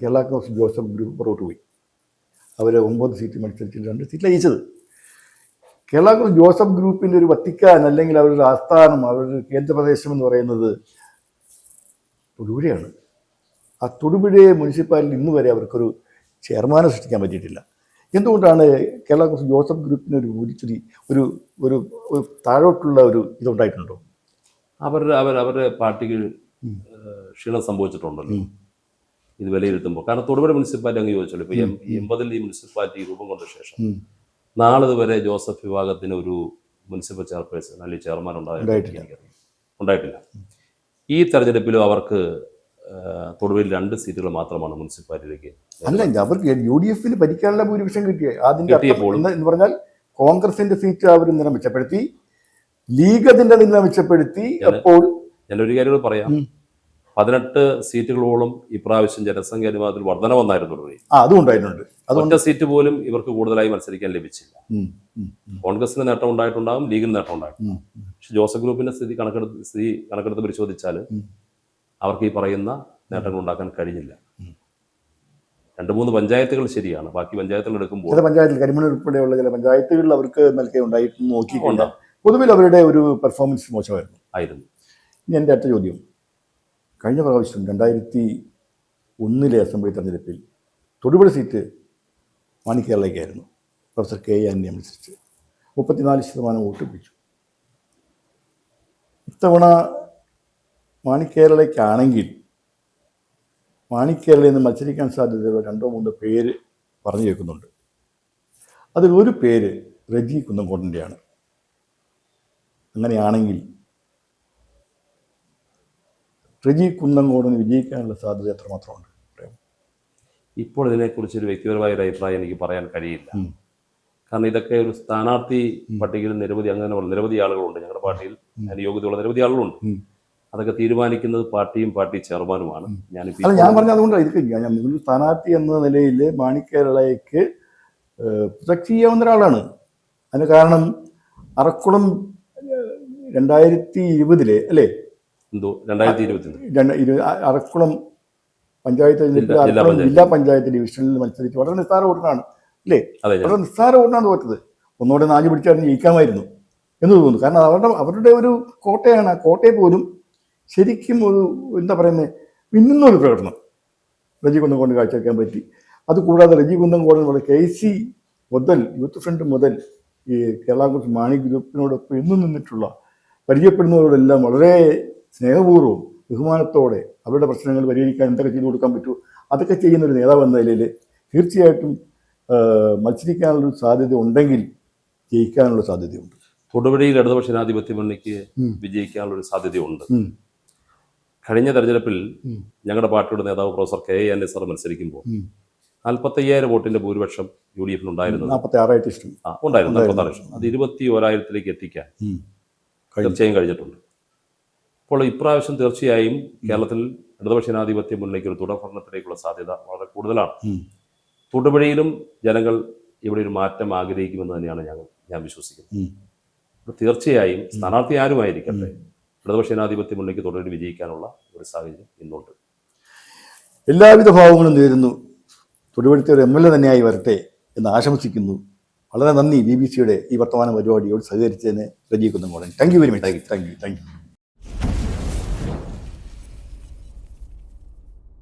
കേരള കോൺഗ്രസ് ജോസഫ് ഗ്രൂപ്പ് പുറകോട്ട് പോയി. അവർ ഒമ്പത് സീറ്റ് മത്സരിച്ചിട്ട് രണ്ട് സീറ്റ് ജയിച്ചത്. കേരള ജോസഫ് ഗ്രൂപ്പിന്റെ ഒരു വത്തിക്കാൻ അല്ലെങ്കിൽ അവരുടെ ആസ്ഥാനം അവരുടെ കേന്ദ്രപ്രദേശം എന്ന് പറയുന്നത് തൊടുപുഴയാണ്. ആ തൊടുപുഴയെ മുനിസിപ്പാലിറ്റി ഇന്ന് വരെ അവർക്കൊരു ചെയർമാനെ സൃഷ്ടിക്കാൻ പറ്റിയിട്ടില്ല. എന്തുകൊണ്ടാണ് കേരള കോൺഗ്രസ് ജോസഫ് ഗ്രൂപ്പിന് ഒരു ഒരിച്ചിരി ഒരു ഒരു ഒരു താഴോട്ടുള്ള ഒരു ഇതുണ്ടായിട്ടുണ്ടോ അവരുടെ അവർ അവരുടെ പാർട്ടിക്ക് ക്ഷീണം സംഭവിച്ചിട്ടുണ്ടല്ലോ. ഇത് വിലയിരുത്തുമ്പോൾ കാരണം തൊടുപുഴ മുനിസിപ്പാലിറ്റി അങ്ങ് ചോദിച്ചല്ലോ. ഇപ്പൊ എം- എൺപതിൽ ഈ മുനിസിപ്പാലിറ്റി രൂപം കൊണ്ട ശേഷം. നാളിതുവരെ ജോസഫ് വിഭാഗത്തിന് ഒരു മുനിസിപ്പൽ ചെയർപേഴ്സൺ അല്ലെങ്കിൽ ചെയർമാൻ ഉണ്ടായിട്ടില്ല. ഉണ്ടായിട്ടില്ല. ഈ തെരഞ്ഞെടുപ്പിലും അവർക്ക് തൊടുവിൽ രണ്ട് സീറ്റുകൾ മാത്രമാണ് മുനിസിപ്പാലിറ്റിക്ക് അല്ല അവർക്ക് യു ഡി എഫിൽ ഭരിക്കാനുള്ള ഭൂരിപക്ഷം കിട്ടിയ അതിന്റെ എന്ന് പറഞ്ഞാൽ കോൺഗ്രസിന്റെ സീറ്റ് അവർ നില മെച്ചപ്പെടുത്തി ലീഗ് അതിന്റെ നില മെച്ചപ്പെടുത്തി അപ്പോൾ ഞാൻ ഒരു കാര്യം പറയാം. പതിനെട്ട് സീറ്റുകളോളം ഇപ്രാവശ്യം ജനസംഖ്യ അനുപാതത്തിൽ വർധന വന്നായിരുന്നു തൊടുപുഴയിൽ ആ അതും ഉണ്ടായിട്ടുണ്ട്. അതുകൊണ്ട് ഒറ്റ സീറ്റ് പോലും ഇവർക്ക് കൂടുതലായി മത്സരിക്കാൻ ലഭിച്ചില്ല. കോൺഗ്രസിന് നേട്ടം ഉണ്ടായിട്ടുണ്ടാകും ലീഗിന് നേട്ടം ഉണ്ടായിട്ടുണ്ടാകും പക്ഷെ ജോസഫ് ഗ്രൂപ്പിന്റെ സ്ഥിതി കണക്കെടുത്ത് സ്ഥിതി കണക്കെടുത്ത് പരിശോധിച്ചാൽ അവർക്ക് ഈ പറയുന്ന നേട്ടങ്ങൾ ഉണ്ടാക്കാൻ കഴിഞ്ഞില്ല. രണ്ട് മൂന്ന് പഞ്ചായത്തുകൾ ശരിയാണ്. ബാക്കി പഞ്ചായത്തുകൾ എടുക്കുമ്പോൾ ചില പഞ്ചായത്തിൽ കരിമണൽ ഉൾപ്പെടെയുള്ള ചില പഞ്ചായത്തുകളിൽ അവർക്ക് നൽകി ഉണ്ടായിട്ട് നോക്കിയിട്ടുണ്ട്. പൊതുവിൽ അവരുടെ ഒരു പെർഫോമൻസ് മോശമായിരുന്നു. ആയിരുന്നു. ഇനി എന്റെ അടുത്ത ചോദ്യം. കഴിഞ്ഞ പ്രാവശ്യം രണ്ടായിരത്തി ഒന്നിലെ അസംബ്ലി തെരഞ്ഞെടുപ്പിൽ തൊടുപുഴ സീറ്റ് മാണി മാണിക്കേരളയ്ക്കായിരുന്നു. പ്രൊഫസർ കെ ആന്റണി മത്സരിച്ച് മുപ്പത്തിനാല് ശതമാനം വോട്ട് പിടിച്ചു. ഇത്തവണ മാണി മാണിക്കേരളയിൽ നിന്ന് മത്സരിക്കാൻ സാധ്യതയുള്ള രണ്ടോ മൂന്നോ പേര് പറഞ്ഞു കേൾക്കുന്നുണ്ട്. അതിൽ ഒരു പേര് റജി കുന്നംകോട്ടന്റെയാണ്. അങ്ങനെയാണെങ്കിൽ റജി കുന്നംകോടിന് വിജയിക്കാനുള്ള സാധ്യത എത്രമാത്രമുണ്ട്? ഇപ്പോൾ ഇതിനെക്കുറിച്ച് ഒരു വ്യക്തിപരമായ ഒരു അഭിപ്രായം എനിക്ക് പറയാൻ കഴിയില്ല. കാരണം ഇതൊക്കെ ഒരു സ്ഥാനാർത്ഥി പട്ടികയിൽ നിരവധി അങ്ങനെ നിരവധി ആളുകളുണ്ട്. ഞങ്ങളുടെ പാർട്ടിയിൽ അതിന് യോഗ്യതയുള്ള നിരവധി ആളുകളുണ്ട്. അതൊക്കെ തീരുമാനിക്കുന്നത് പാർട്ടിയും പാർട്ടി ചെയർമാനുമാണ്. ഞാൻ ഞാൻ പറഞ്ഞ അതുകൊണ്ടാണ് ഇത് സ്ഥാനാർത്ഥി എന്ന നിലയിൽ മാണിക്കേരളയ്ക്ക് പ്രൊജക്ട് ചെയ്യാവുന്ന ഒരാളാണ്. അതിന് കാരണം അറക്കുളം രണ്ടായിരത്തി ഇരുപതിലെ അല്ലേ? എന്തോ? രണ്ടായിരത്തി ഇരുപത്തി അറക്കുളം പഞ്ചായത്ത് ജില്ലാ- അറക്കുളം പഞ്ചായത്ത്. ജില്ലാ പഞ്ചായത്ത് ഡിവിഷനിൽ മത്സരിച്ച് വളരെ നിസ്സാര വോട്ടിനാണ്. അല്ലേ? വളരെ നിസ്സാര വോട്ടിനാണ് തോറ്റത്. ഒന്നുകൂടെ നാല് പിടിച്ചായിരുന്നു ജയിക്കാമായിരുന്നു എന്ന് തോന്നുന്നു. കാരണം അവരുടെ അവരുടെ ഒരു കോട്ടയാണ്. ആ കോട്ടയെ പോലും ശരിക്കും ഒരു എന്താ പറയുന്നത് മിന്നുന്ന ഒരു പ്രകടനം റജി കുന്നംകോട് കാഴ്ചവെക്കാൻ പറ്റി. അതുകൂടാതെ റജി കുന്നംകോടൻ വളരെ കെ സി മുതൽ യൂത്ത് ഫ്രണ്ട് മുതൽ ഈ കേരള കോൺഗ്രസ് മാണി ഗ്രൂപ്പിനോടൊപ്പം എന്നും നിന്നിട്ടുള്ള പരിചയപ്പെടുന്നവരോടെല്ലാം വളരെ സ്നേഹപൂർവം ബഹുമാനത്തോടെ അവരുടെ പ്രശ്നങ്ങൾ പരിഹരിക്കാൻ എന്തൊക്കെ ചെയ്തു കൊടുക്കാൻ പറ്റുമോ അതൊക്കെ ചെയ്യുന്ന ഒരു നേതാവ് എന്ന നിലയിൽ തീർച്ചയായിട്ടും മത്സരിക്കാനുള്ള സാധ്യത ഉണ്ടെങ്കിൽ ജയിക്കാനുള്ള സാധ്യതയുണ്ട്. തൊടുപുഴയിൽ ഇടതുപക്ഷ ജനാധിപത്യ മുന്നണിക്ക്. വിജയിക്കാനുള്ള ഒരു സാധ്യതയുണ്ട്. കഴിഞ്ഞ തെരഞ്ഞെടുപ്പിൽ ഞങ്ങളുടെ പാർട്ടിയുടെ നേതാവ് professor K N S R മത്സരിക്കുമ്പോൾ നാൽപ്പത്തി നാൽപ്പത്തയ്യായിരം വോട്ടിന്റെ ഭൂരിപക്ഷം യു ഡി എഫിന് ഉണ്ടായിരുന്നു. ഉണ്ടായിരുന്നു. നാൽപ്പത്താറ് ലക്ഷം. അത് ഇരുപത്തി ഓരായിരത്തിലേക്ക് എത്തിക്കാൻ. തീർച്ചയായും കഴിഞ്ഞിട്ടുണ്ട്. അപ്പോൾ ഇപ്രാവശ്യം തീർച്ചയായും കേരളത്തിൽ ഇടതുപക്ഷ ജനാധിപത്യം മുന്നിലേക്ക് ഒരു തുടർഭരണത്തിലേക്കുള്ള സാധ്യത വളരെ കൂടുതലാണ്. തൊടുപുഴയിലും ജനങ്ങൾ ഇവിടെ ഒരു മാറ്റം ആഗ്രഹിക്കുമെന്ന് തന്നെയാണ് ഞങ്ങൾ ഞാൻ വിശ്വസിക്കുന്നത്. തീർച്ചയായും സ്ഥാനാർത്ഥി ആരുമായിരിക്കട്ടെ ഇടതുപക്ഷ ജനാധിപത്യം മുന്നിലേക്ക് തുടരെ വിജയിക്കാനുള്ള ഒരു സാഹചര്യം ഇന്നുണ്ട്. എല്ലാവിധ ഭാവങ്ങളും നേരുന്നു. തൊടുപുഴത്തെ ഒരു എം എൽ എ തന്നെയായി വരട്ടെ എന്ന് ആശംസിക്കുന്നു. വളരെ നന്ദി ബി ബി സിയുടെ ഈ വർത്തമാന പരിപാടിയോട് സഹകരിച്ചതിന് Reji Kunnamkodan thank you very much thank you thank you thank you